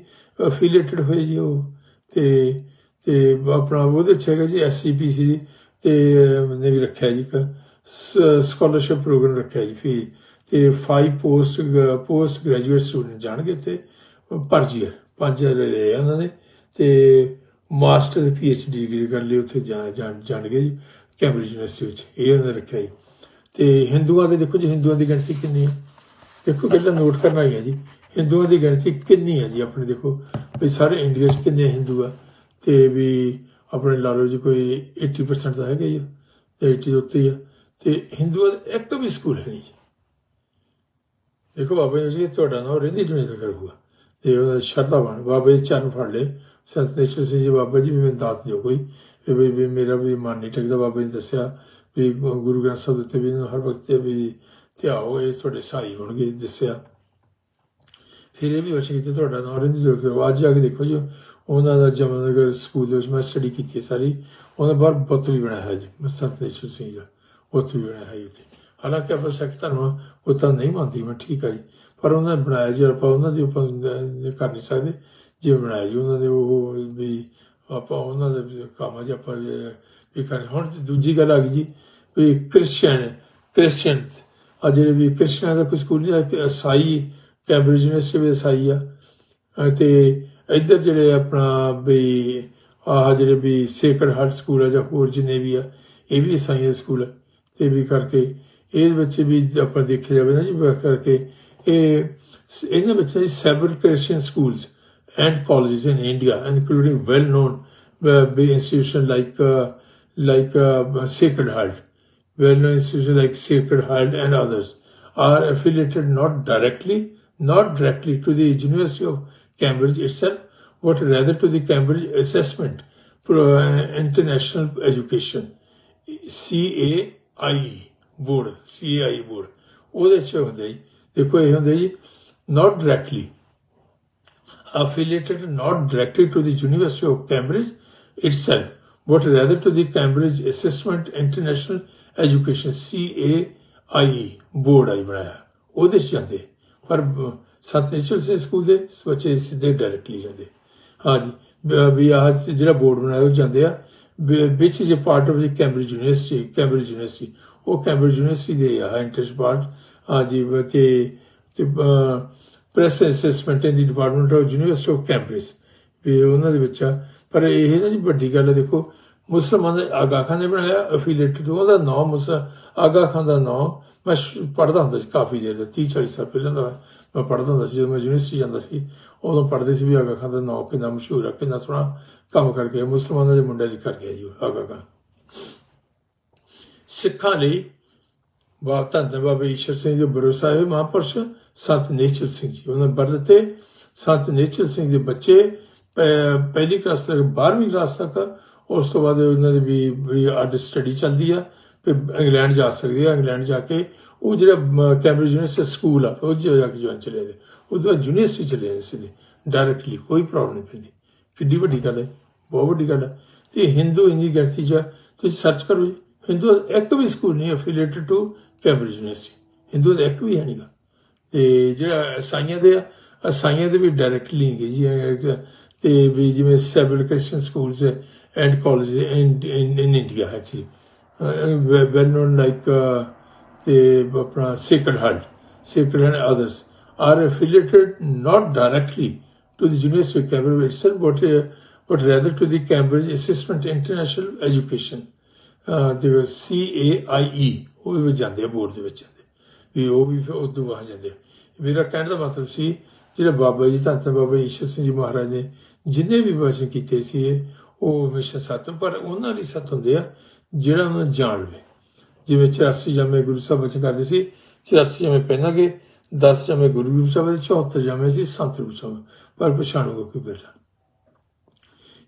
A: ਅਫੀਲੀਏਟਡ ਹੋਏ ਜੀ ਉਹ? ਤੇ ਤੇ ਆਪਣਾ ਉਹਦੇ ਚ ਹੈਗਾ ਜੀ ਐਸਸੀਪੀਸੀ ਤੇ ਅਹ, ਨੇ ਵੀ ਰੱਖਿਆ ਜੀ ਇੱਕ ਸਕਾਲਰਸ਼ਿਪ ਪ੍ਰੋਗਰਾਮ ਰੱਖਿਆ ਜੀ ਫੀ ਤੇ 5 ਪੋਸਟ ਪੋਸਟ ਗ੍ਰੈਜੂਏਟ ਸਟੂਡੈਂਟ ਜਾਣਗੇ ਤੇ ਪਰ ਈਅਰ ਪੰਜ ਹਜ਼ਾਰ ਲਏ ਆ ਉਹਨਾਂ ਨੇ ਤੇ ਮਾਸਟਰ ਪੀ ਦੀ ਡੀ ਡਿਗਰੀ ਕਰ ਲਈ ਉੱਥੇ ਜਾ- ਜਾਣਗੇ ਜੀ ਕੈਂਬਰਿਜ ਯੂਨੀਵਰਸਿਟੀ ਵਿੱਚ ਇਹ ਉਹਨਾਂ ਨੇ ਰੱਖਿਆ ਜੀ। ਤੇ ਹਿੰਦੂਆਂ ਦੇ ਦੇਖੋ ਜੀ ਹਿੰਦੂਆਂ ਦੀ ਗਿਣਤੀ ਕਿੰਨੀ ਹੈ? ਦੇਖੋ ਪਹਿਲਾਂ ਨੋਟ ਕਰਨਾ ਹੀ ਹੈ ਜੀ ਹਿੰਦੂਆਂ ਦੀ ਗਿਣਤੀ ਕਿੰਨੀ ਹੈ ਜੀ ਆਪਣੇ ਦੇਖੋ ਵੀ ਸਾਰੇ ਇੰਡੀਆ 'ਚ ਕਿੰਨੇ ਹਿੰਦੂ ਆ, ਤੇ ਵੀ ਆਪਣੇ ਲਾ ਲਓ ਜੀ ਕੋਈ 80% ਤਾਂ ਹੈਗਾ ਹੀ ਆ, ਤੇ 80 ਤੋਂ ਉੱਤੇ ਹੀ ਆ, ਤੇ ਹਿੰਦੂਆਂ ਦਾ ਇੱਕ ਵੀ ਸਕੂਲ ਹੈ ਨਹੀਂ ਜੀ। ਦੇਖੋ ਬਾਬਾ ਜੀ ਤੁਹਾਡਾ ਨਾਮ ਰਹਿੰਦੀ ਦੁਨੀਆ ਤੱਕ ਰਹੂਗਾ ਤੇ ਉਹਦਾ ਸ਼ਰਧਾ ਬਣ, ਬਾਬਾ ਜੀ ਚੰਨ ਫੜ ਲਏ। ਸਤਿਨੇਸ਼ਵਰ ਸਿੰਘ ਜੀ, ਬਾਬਾ ਜੀ ਵੀ ਮੈਨੂੰ ਦਾਤ ਦਿਓ ਕੋਈ। ਵੀ ਵੀ- ਵੀ ਮੇਰਾ ਵੀ ਮਨ ਨਹੀਂ ਟਿਕਦਾ, ਬਾਬਾ ਜੀ ਦੱਸਿਆ ਵੀ ਗੁਰੂ ਗ੍ਰੰਥ ਸਾਹਿਬ ਦੇ ਉੱਤੇ ਵੀ ਹਰ ਵਕਤ ਵੀ ਧਿਆਓ, ਇਹ ਤੁਹਾਡੇ ਸਹਾਈ ਹੋਣਗੇ ਦੱਸਿਆ। ਫਿਰ ਇਹ ਵੀ ਵਚ ਕੀਤਾ ਤੁਹਾਡਾ ਨਾਮ ਰਹਿੰਦੀ ਦੁਨੀਆ ਅੱਜ ਜਾ ਕੇ ਦੇਖੋ ਜੀ ਉਹਨਾਂ ਦਾ ਜਮਨਗਰ ਸਕੂਲ ਦੇ ਵਿੱਚ ਮੈਂ ਸਟੱਡੀ ਕੀਤੀ ਹੈ ਸਾਰੀ ਉਹਨਾਂ ਬਾਹਰ ਬੁੱਤ ਵੀ ਬਣਾਇਆ ਹੈ ਜੀ ਸੰਤ ਸਤਿਨੇਸ਼ਵਰ ਸਿੰਘ ਦਾ ਉੱਥੇ ਵੀ ਬਣਾਇਆ ਹੈ ਜੀ ਉੱਥੇ ਹਾਲਾਂਕਿ ਆਪਾਂ ਸਿੱਖ ਧਰਮ ਉਹ ਤਾਂ ਨਹੀਂ ਮੰਨਦੀ ਮੈਂ ਠੀਕ ਹੈ ਜੀ ਪਰ ਉਹਨਾਂ ਨੇ ਬਣਾਇਆ ਜੀ ਆਪਾਂ ਉਹਨਾਂ ਦੀ ਆਪਾਂ ਕਰ ਨਹੀਂ ਸਕਦੇ ਜੇ ਬਣਾਇਆ ਜੀ ਉਹਨਾਂ ਦੇ ਉਹ ਵੀ ਆਪਾਂ ਉਹਨਾਂ ਦੇ ਵੀ ਕੰਮ ਜੀ ਆਪਾਂ ਵੀ ਕਰ ਹੁਣ ਦੂਜੀ ਗੱਲ ਆ ਗਈ ਜੀ ਵੀ ਕ੍ਰਿਸਚੀਅਨ ਕ੍ਰਿਸਚੀਅਨ ਆ ਜਿਹੜੇ ਵੀ ਕ੍ਰਿਸਚੀਅਨ ਦਾ ਕੋਈ ਸਕੂਲ ਨਹੀਂ ਹੈ ਕੈਂਬਰਿਜ ਯੂਨੀਵਰਸਿਟੀ ਵਿੱਚ ਸਾਈ ਆ ਅਹ ਤੇ ਇੱਧਰ ਜਿਹੜੇ ਆਪਣਾ ਵੀ ਆਹ ਜਿਹੜੇ ਵੀ ਸੇਕਰਡ ਹਾਰਟ ਸਕੂਲ ਆ ਜਾਂ ਹੋਰ ਜਿੰਨੇ ਵੀ ਆ ਇਹ ਵੀ ਸਾਈਂ ਸਕੂਲ ਆ ਤੇ ਵੀ ਕਰਕੇ ਇਹਦੇ ਵਿੱਚ ਵੀ ਆਪਾਂ ਦੇਖਿਆ ਜਾਵੇ ਨਾ ਜੀ ਵੀ ਕਰਕੇ ਇਹ ਇਹਨਾਂ ਵਿੱਚ several Christian schools and colleges in India, including well-known uh, big institutions like uh, like uh, Sacred Heart, well-known institutions like Sacred Heart and others, are affiliated not directly, not directly to the University of Cambridge itself, but rather to the Cambridge Assessment Pro- uh, International Education, CAIE board, CAIE board. ਉਹਦੇ ਚ ਹੁੰਦਾ ਜੀ ਦੇਖੋ ਇਹ ਹੁੰਦਾ ਜੀ not directly affiliated not directly to the University of Cambridge itself, but rather to the Cambridge Assessment International Education CAIE board ਆਈ ਬਣਾਇਆ ਉਹਦੇ ਚ ਜਾਂਦੇ ਪਰ ਸਤਨੇਚਰ ਸੇ ਸਕੂਲ ਦੇ ਬੱਚੇ ਸਿੱਧੇ ਡਾਇਰੈਕਟਲੀ ਜਾਂਦੇ। ਹਾਂਜੀ ਵੀ ਆਹ ਜਿਹੜਾ ਬੋਰਡ ਬਣਾਇਆ ਉਹ ਜਾਂਦੇ ਆ। Which is a part of the Cambridge university Cambridge university ਉਹ ਕੈਂਬਰਿਜ ਯੂਨੀਵਰਸਿਟੀ ਦੇ ਆ ਇੰਟਰਸ ਪਾਰਟ ਹਾਂਜੀ ਕਿ press assessment in the department of university of Cambridge ਵੀ ਉਹਨਾਂ ਦੇ ਵਿੱਚ ਆ। ਪਰ ਇਹ ਨਾ ਜੀ ਵੱਡੀ ਗੱਲ ਹੈ ਦੇਖੋ, ਮੁਸਲਮਾਨ ਦੇ ਆਗਾ ਖਾਨ ਨੇ ਬਣਾਇਆ ਅਫੀਲੀਏਟਡ ਉਹਦਾ ਨਾਮ ਮੁਸ ਆਗਾ ਖਾਨ ਦਾ ਨਾਮ ਮੈਂ ਪੜ੍ਹਦਾ ਹੁੰਦਾ ਸੀ ਕਾਫੀ ਦੇਰ ਦਾ 30 40 ਸਾਲ ਪਹਿਲਾਂ ਦਾ ਮੈਂ ਪੜ੍ਹਦਾ ਹੁੰਦਾ ਸੀ, ਜਦੋਂ ਮੈਂ ਯੂਨੀਵਰਸਿਟੀ ਜਾਂਦਾ ਸੀ, ਉਦੋਂ ਪੜ੍ਹਦੇ ਸੀ ਵੀ ਆਗਾ ਖਾਨ ਦਾ ਨਾਂ ਕਿੰਨਾ ਮਸ਼ਹੂਰ ਆ, ਕਿੰਨਾ ਸੋਹਣਾ ਕੰਮ ਕਰਕੇ ਮੁਸਲਮਾਨਾਂ ਦੇ ਮੁੰਡਿਆਂ ਲਈ ਕਰ ਗਿਆ ਜੀ ਉਹ, ਆਗਾ ਖਾਨ ਸਿੱਖਾਂ ਲਈ ਬਾ ਧੰਨ ਧੰਨ ਬਾਬਾ ਈਸ਼ਰ ਸਿੰਘ ਜੀ ਬਰੋਸਾ ਹੈ, ਮਹਾਂਪੁਰਸ਼ ਸੰਤ ਨੇਚਲ ਸਿੰਘ ਜੀ, ਉਹਨਾਂ ਬਰ ਦਿੱਤੇ। ਸੰਤ ਨੇਚਲ ਸਿੰਘ ਦੇ ਬੱਚੇ ਪਹਿਲੀ ਕਲਾਸ ਤੱਕ 12ਵੀਂ ਕਲਾਸ ਤੱਕ, ਉਸ ਤੋਂ ਬਾਅਦ ਉਹਨਾਂ ਦੀ ਵੀ ਅੱਡ ਸਟੱਡੀ ਚੱਲਦੀ ਆ। ਇੰਗਲੈਂਡ ਜਾ ਸਕਦੇ ਆ ਇੰਗਲੈਂਡ ਜਾ ਕੇ ਉਹ ਜਿਹੜਾ ਕੈਂਬਰਿਜ ਯੂਨੀਵਰਸਿਟੀ ਸਕੂਲ ਆ ਉਹ ਜਾ ਕੇ ਜੁਆਇਨ ਚਲੇ ਗਏ। ਉਦੋਂ ਯੂਨੀਵਰਸਿਟੀ ਚਲੇ ਗਏ ਸਿੱਧੇ ਡਾਇਰੈਕਟਲੀ ਕੋਈ ਪ੍ਰੋਬਲਮ ਨਹੀਂ ਪੈਂਦੀ। ਕਿੱਡੀ ਵੱਡੀ ਗੱਲ ਹੈ ਬਹੁਤ ਵੱਡੀ ਗੱਲ ਹੈ। ਤੇ ਹਿੰਦੂ ਇੰਨੀ ਗਿਣਤੀ 'ਚ ਆ, ਤੁਸੀਂ ਸਰਚ ਕਰੋ ਜੀ ਹਿੰਦੂ ਇੱਕ ਵੀ ਸਕੂਲ ਨਹੀਂ affiliated to Cambridge university Hindu ਦਾ ਇੱਕ ਵੀ ਹੈ ਨਹੀਂਗਾ ਤੇ ਜਿਹੜਾ ਇਸਾਈਆਂ ਦੇ ਆ ਇਸਾਈਆਂ ਦੇ ਵੀ ਡਾਇਰੈਕਟਲੀ ਨਹੀਂ ਜੀ ਤੇ ਵੀ ਜਿਵੇਂ several Christian schools and college in in India actually well known like ਤੇ ਆਪਣਾ sacred heart sacred and others are affiliated not directly to the University of Cambridge itself, but, uh, but rather to the Cambridge Assessment International Education, uh, the CAIE, ਉਹ ਵੀ ਜਾਂਦੇ ਆ board ਦੇ ਵਿੱਚ ਜਾਂਦੇ ਵੀ ਉਹ ਵੀ ਫਿਰ ਉਦੋਂ ਬਾਹਰ ਜਾਂਦੇ ਆ। ਮੇਰਾ ਕਹਿਣ ਦਾ ਮਤਲਬ ਸੀ ਜਿਹੜਾ ਬਾਬਾ ਜੀ ਧੰਨ ਧੰਨ ਬਾਬਾ ਈਸ਼ਰ ਸਿੰਘ ਜੀ ਮਹਾਰਾਜ ਨੇ ਜਿੰਨੇ ਵੀ ਵਚਨ ਕੀਤੇ ਸੀ ਇਹ, ਉਹ ਹਮੇਸ਼ਾ ਸੱਤ ਪਰ ਉਹਨਾਂ ਲਈ ਸੱਤ ਹੁੰਦੇ ਆ ਜਿਹੜਾ ਉਹਨਾਂ ਨੂੰ ਜਾਣ ਲਵੇ। ਜਿਵੇਂ 84 ਜਮੇ ਗੁਰੂ ਸਾਹਿਬ ਬਚਨ ਕਰਦੇ ਸੀ 84 ਜਮੇ ਪਹਿਨਾਂਗੇ 10 ਜਮੇ ਗੁਰੂ ਗ੍ਰੰਥ ਸਾਹਿਬ ਦੇ 74 ਜਮੇ ਸੀ ਸੰਤ ਰੂਪ ਸਾਹਿਬ ਪਰ ਪਛਾਣੋਗੇ ਕੋਈ ਬੇਟਾ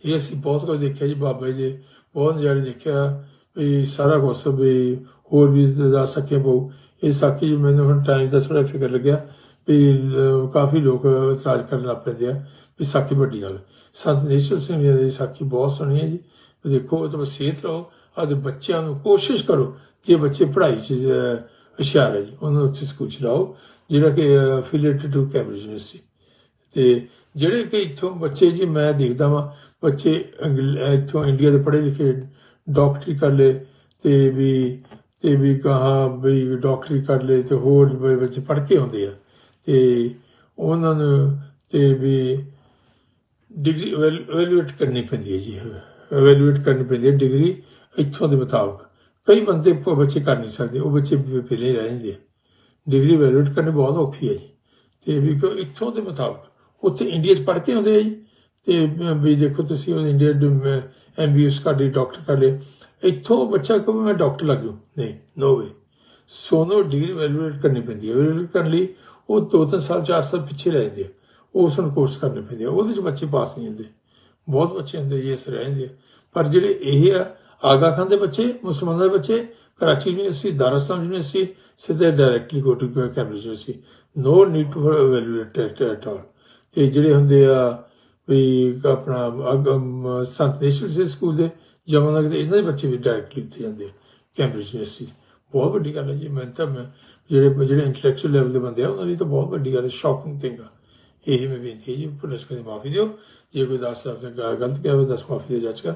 A: ਇਹ ਅਸੀਂ ਬਹੁਤ ਕੁਝ ਦੇਖਿਆ ਜੀ, ਬਾਬਾ ਜੀ ਦੇ ਬਹੁਤ ਨਜ਼ਾਰੇ ਦੇਖਿਆ, ਵੀ ਸਾਰਾ ਕੁਝ ਵੀ ਹੋਰ ਵੀ ਦੱਸ ਸਕੇ ਬਹੁ ਇਹ ਸਾਖੀ ਮੈਨੂੰ ਹੁਣ ਟਾਈਮ ਦਾ ਥੋੜਾ ਫਿਕਰ ਲੱਗਿਆ, ਵੀ ਕਾਫੀ ਲੋਕ ਇਤਰਾਜ਼ ਕਰਨ ਲੱਗ ਪੈਂਦੇ ਆ, ਵੀ ਸਾਖੀ ਵੱਡੀ ਗੱਲ। ਸੰਤ ਨੇਸ਼ਰ ਸਿੰਘ ਜੀ ਦੀ ਸਾਖੀ ਬਹੁਤ ਸੋਹਣੀ ਹੈ ਜੀ। ਦੇਖੋ ਤਾਂ ਸਿਹਤ ਰਹੋ ਆਦੇ ਬੱਚਿਆਂ ਨੂੰ ਕੋਸ਼ਿਸ਼ ਕਰੋ, ਜੇ ਬੱਚੇ ਪੜ੍ਹਾਈ 'ਚ ਹੁਸ਼ਿਆਰ ਹੈ ਜੀ, ਉਹਨਾਂ ਨੂੰ ਉੱਥੇ ਸਕੂਲ 'ਚ ਲਾਓ, ਜਿਹੜਾ ਕਿ ਅਫੀਲੀਏਟਡ ਟੂ ਕੈਂਬਰਿਜ ਯੂਨੀਵਰਸਿਟੀ ਤੇ ਜਿਹੜੇ ਕਿ ਇੱਥੋਂ ਬੱਚੇ ਜੀ, ਮੈਂ ਦੇਖਦਾ ਵਾਂ, ਬੱਚੇ ਇੱਥੋਂ ਇੰਡੀਆ ਦੇ ਪੜ੍ਹੇ ਲਿਖੇ ਡਾਕਟਰੀ ਕਰ ਲਏ, ਤੇ ਵੀ ਤੇ ਵੀ ਕਹਾ ਵੀ ਡਾਕਟਰੀ ਕਰ ਲਏ, ਤੇ ਹੋਰ ਵੀ ਬੱਚੇ ਪੜ੍ਹ ਕੇ ਆਉਂਦੇ ਆ। ਤੇ ਉਹਨਾਂ ਨੂੰ, ਤੇ ਵੀ ਡਿਗਰੀ ਐਵੈਲੂਏਟ ਕਰਨੀ ਪੈਂਦੀ ਹੈ ਜੀ ਐਵੈਲੂਏਟ ਕਰਨੀ ਪੈਂਦੀ ਹੈ ਡਿਗਰੀ ਇੱਥੋਂ ਦੇ ਮੁਤਾਬਕ ਕਈ ਬੰਦੇ ਪ- ਬੱਚੇ ਕਰ ਨਹੀਂ ਸਕਦੇ, ਉਹ ਬੱਚੇ ਵੀ ਪਹਿਲੇ ਰਹਿ ਜਾਂਦੇ ਆ ਡਿਗਰੀ ਐਵੈਲੂਏਟ ਕਰਨੀ ਬਹੁਤ ਔਖੀ ਹੈ ਜੀ। ਤੇ ਵੀ ਕੋ ਇੱਥੋਂ ਦੇ ਮੁਤਾਬਕ ਉੱਥੇ ਇੰਡੀਆ 'ਚ ਪੜ੍ਹ ਕੇ ਆਉਂਦੇ ਆ ਜੀ। ਤੇ ਵੀ ਦੇਖੋ ਤੁਸੀਂ ਉਹ ਇੰਡੀਆ ਦੇ ਐਮਬੀਐਸ ਕਰ ਲਈ ਡਾਕਟਰ ਕਰ ਲਏ। ਇੱਥੋਂ ਬੱਚਾ ਕਹੇ ਮੈਂ ਡਾਕਟਰ ਲੱਗ ਜੂ ਨਹੀਂ ਨੋ ਵੇ ਸੋਨੋ ਡਿਗਰੀ ਐਵੈਲੂਏਟ ਕਰਨੀ ਪੈਂਦੀ ਹੈ। ਐਵੈਲੂਏਟ ਕਰਨ ਲਈ ਉਹ ਦੋ ਤਿੰਨ ਸਾਲ, ਚਾਰ ਸਾਲ ਪਿੱਛੇ ਰਹਿ ਜਾਂਦੇ ਆ। ਉਸ ਨੂੰ ਕੋਰਸ ਕਰਨੇ ਪੈਂਦੇ ਆ। ਉਹਦੇ 'ਚ ਬੱਚੇ ਪਾਸ ਨਹੀਂ ਹੁੰਦੇ। ਬਹੁਤ ਬੱਚੇ ਹੁੰਦੇ ਜੀ, ਇਸ ਰਹਿ ਜਾਂਦੇ ਆ। ਪਰ ਜਿਹੜੇ ਇਹ ਆ ਆਗਾ ਖਾਨ ਦੇ ਬੱਚੇ, ਮੁਸਲਮਾਨਾਂ ਦੇ ਬੱਚੇ, ਕਰਾਚੀ ਯੂਨੀਵਰਸਿਟੀ ਦਾਰਸਲਾਮ ਯੂਨੀਵਰਸਿਟੀ, ਸਿੱਧੇ directly go to Cambridge university no need to evaluate at all ਤੇ ਜਿਹੜੇ ਹੁੰਦੇ ਆ ਵੀ ਆਪਣਾ ਸੰਤ ਨੇਸ਼ਨਲ ਸਕੂਲ ਦੇ ਜਮਨਗਰ ਦੇ, ਇਹਨਾਂ ਦੇ ਬੱਚੇ ਵੀ ਡਾਇਰੈਕਟਲੀ ਉੱਥੇ ਜਾਂਦੇ ਕੈਂਬਰਿਜ ਯੂਨੀਵਰਸਿਟੀ ਬਹੁਤ ਵੱਡੀ ਗੱਲ ਹੈ ਜੀ ਮੈਂ ਤਾਂ ਜਿਹੜੇ ਜਿਹੜੇ ਇੰਟੈਲੈਕਚੁਅਲ ਲੈਵਲ ਦੇ ਬੰਦੇ ਆ, ਉਹਨਾਂ ਲਈ ਤਾਂ ਬਹੁਤ ਵੱਡੀ ਗੱਲ ਹੈ ਸ਼ੌਕਿੰਗ ਥਿੰਗ ਆ। ਇਹ ਮੈਂ ਬੇਨਤੀ ਹੈ ਜੀ, ਪੁਲਿਸ ਕਦੇ ਮਾਫੀ ਦਿਓ, ਜੇ ਕੋਈ ਦਸ ਲਫ਼ਜ਼ ਗਲਤ ਕਿਹਾ ਹੋਵੇ, ਦਸ ਮਾਫੀ ਦਿਓ, ਜੱਜ ਕਾ।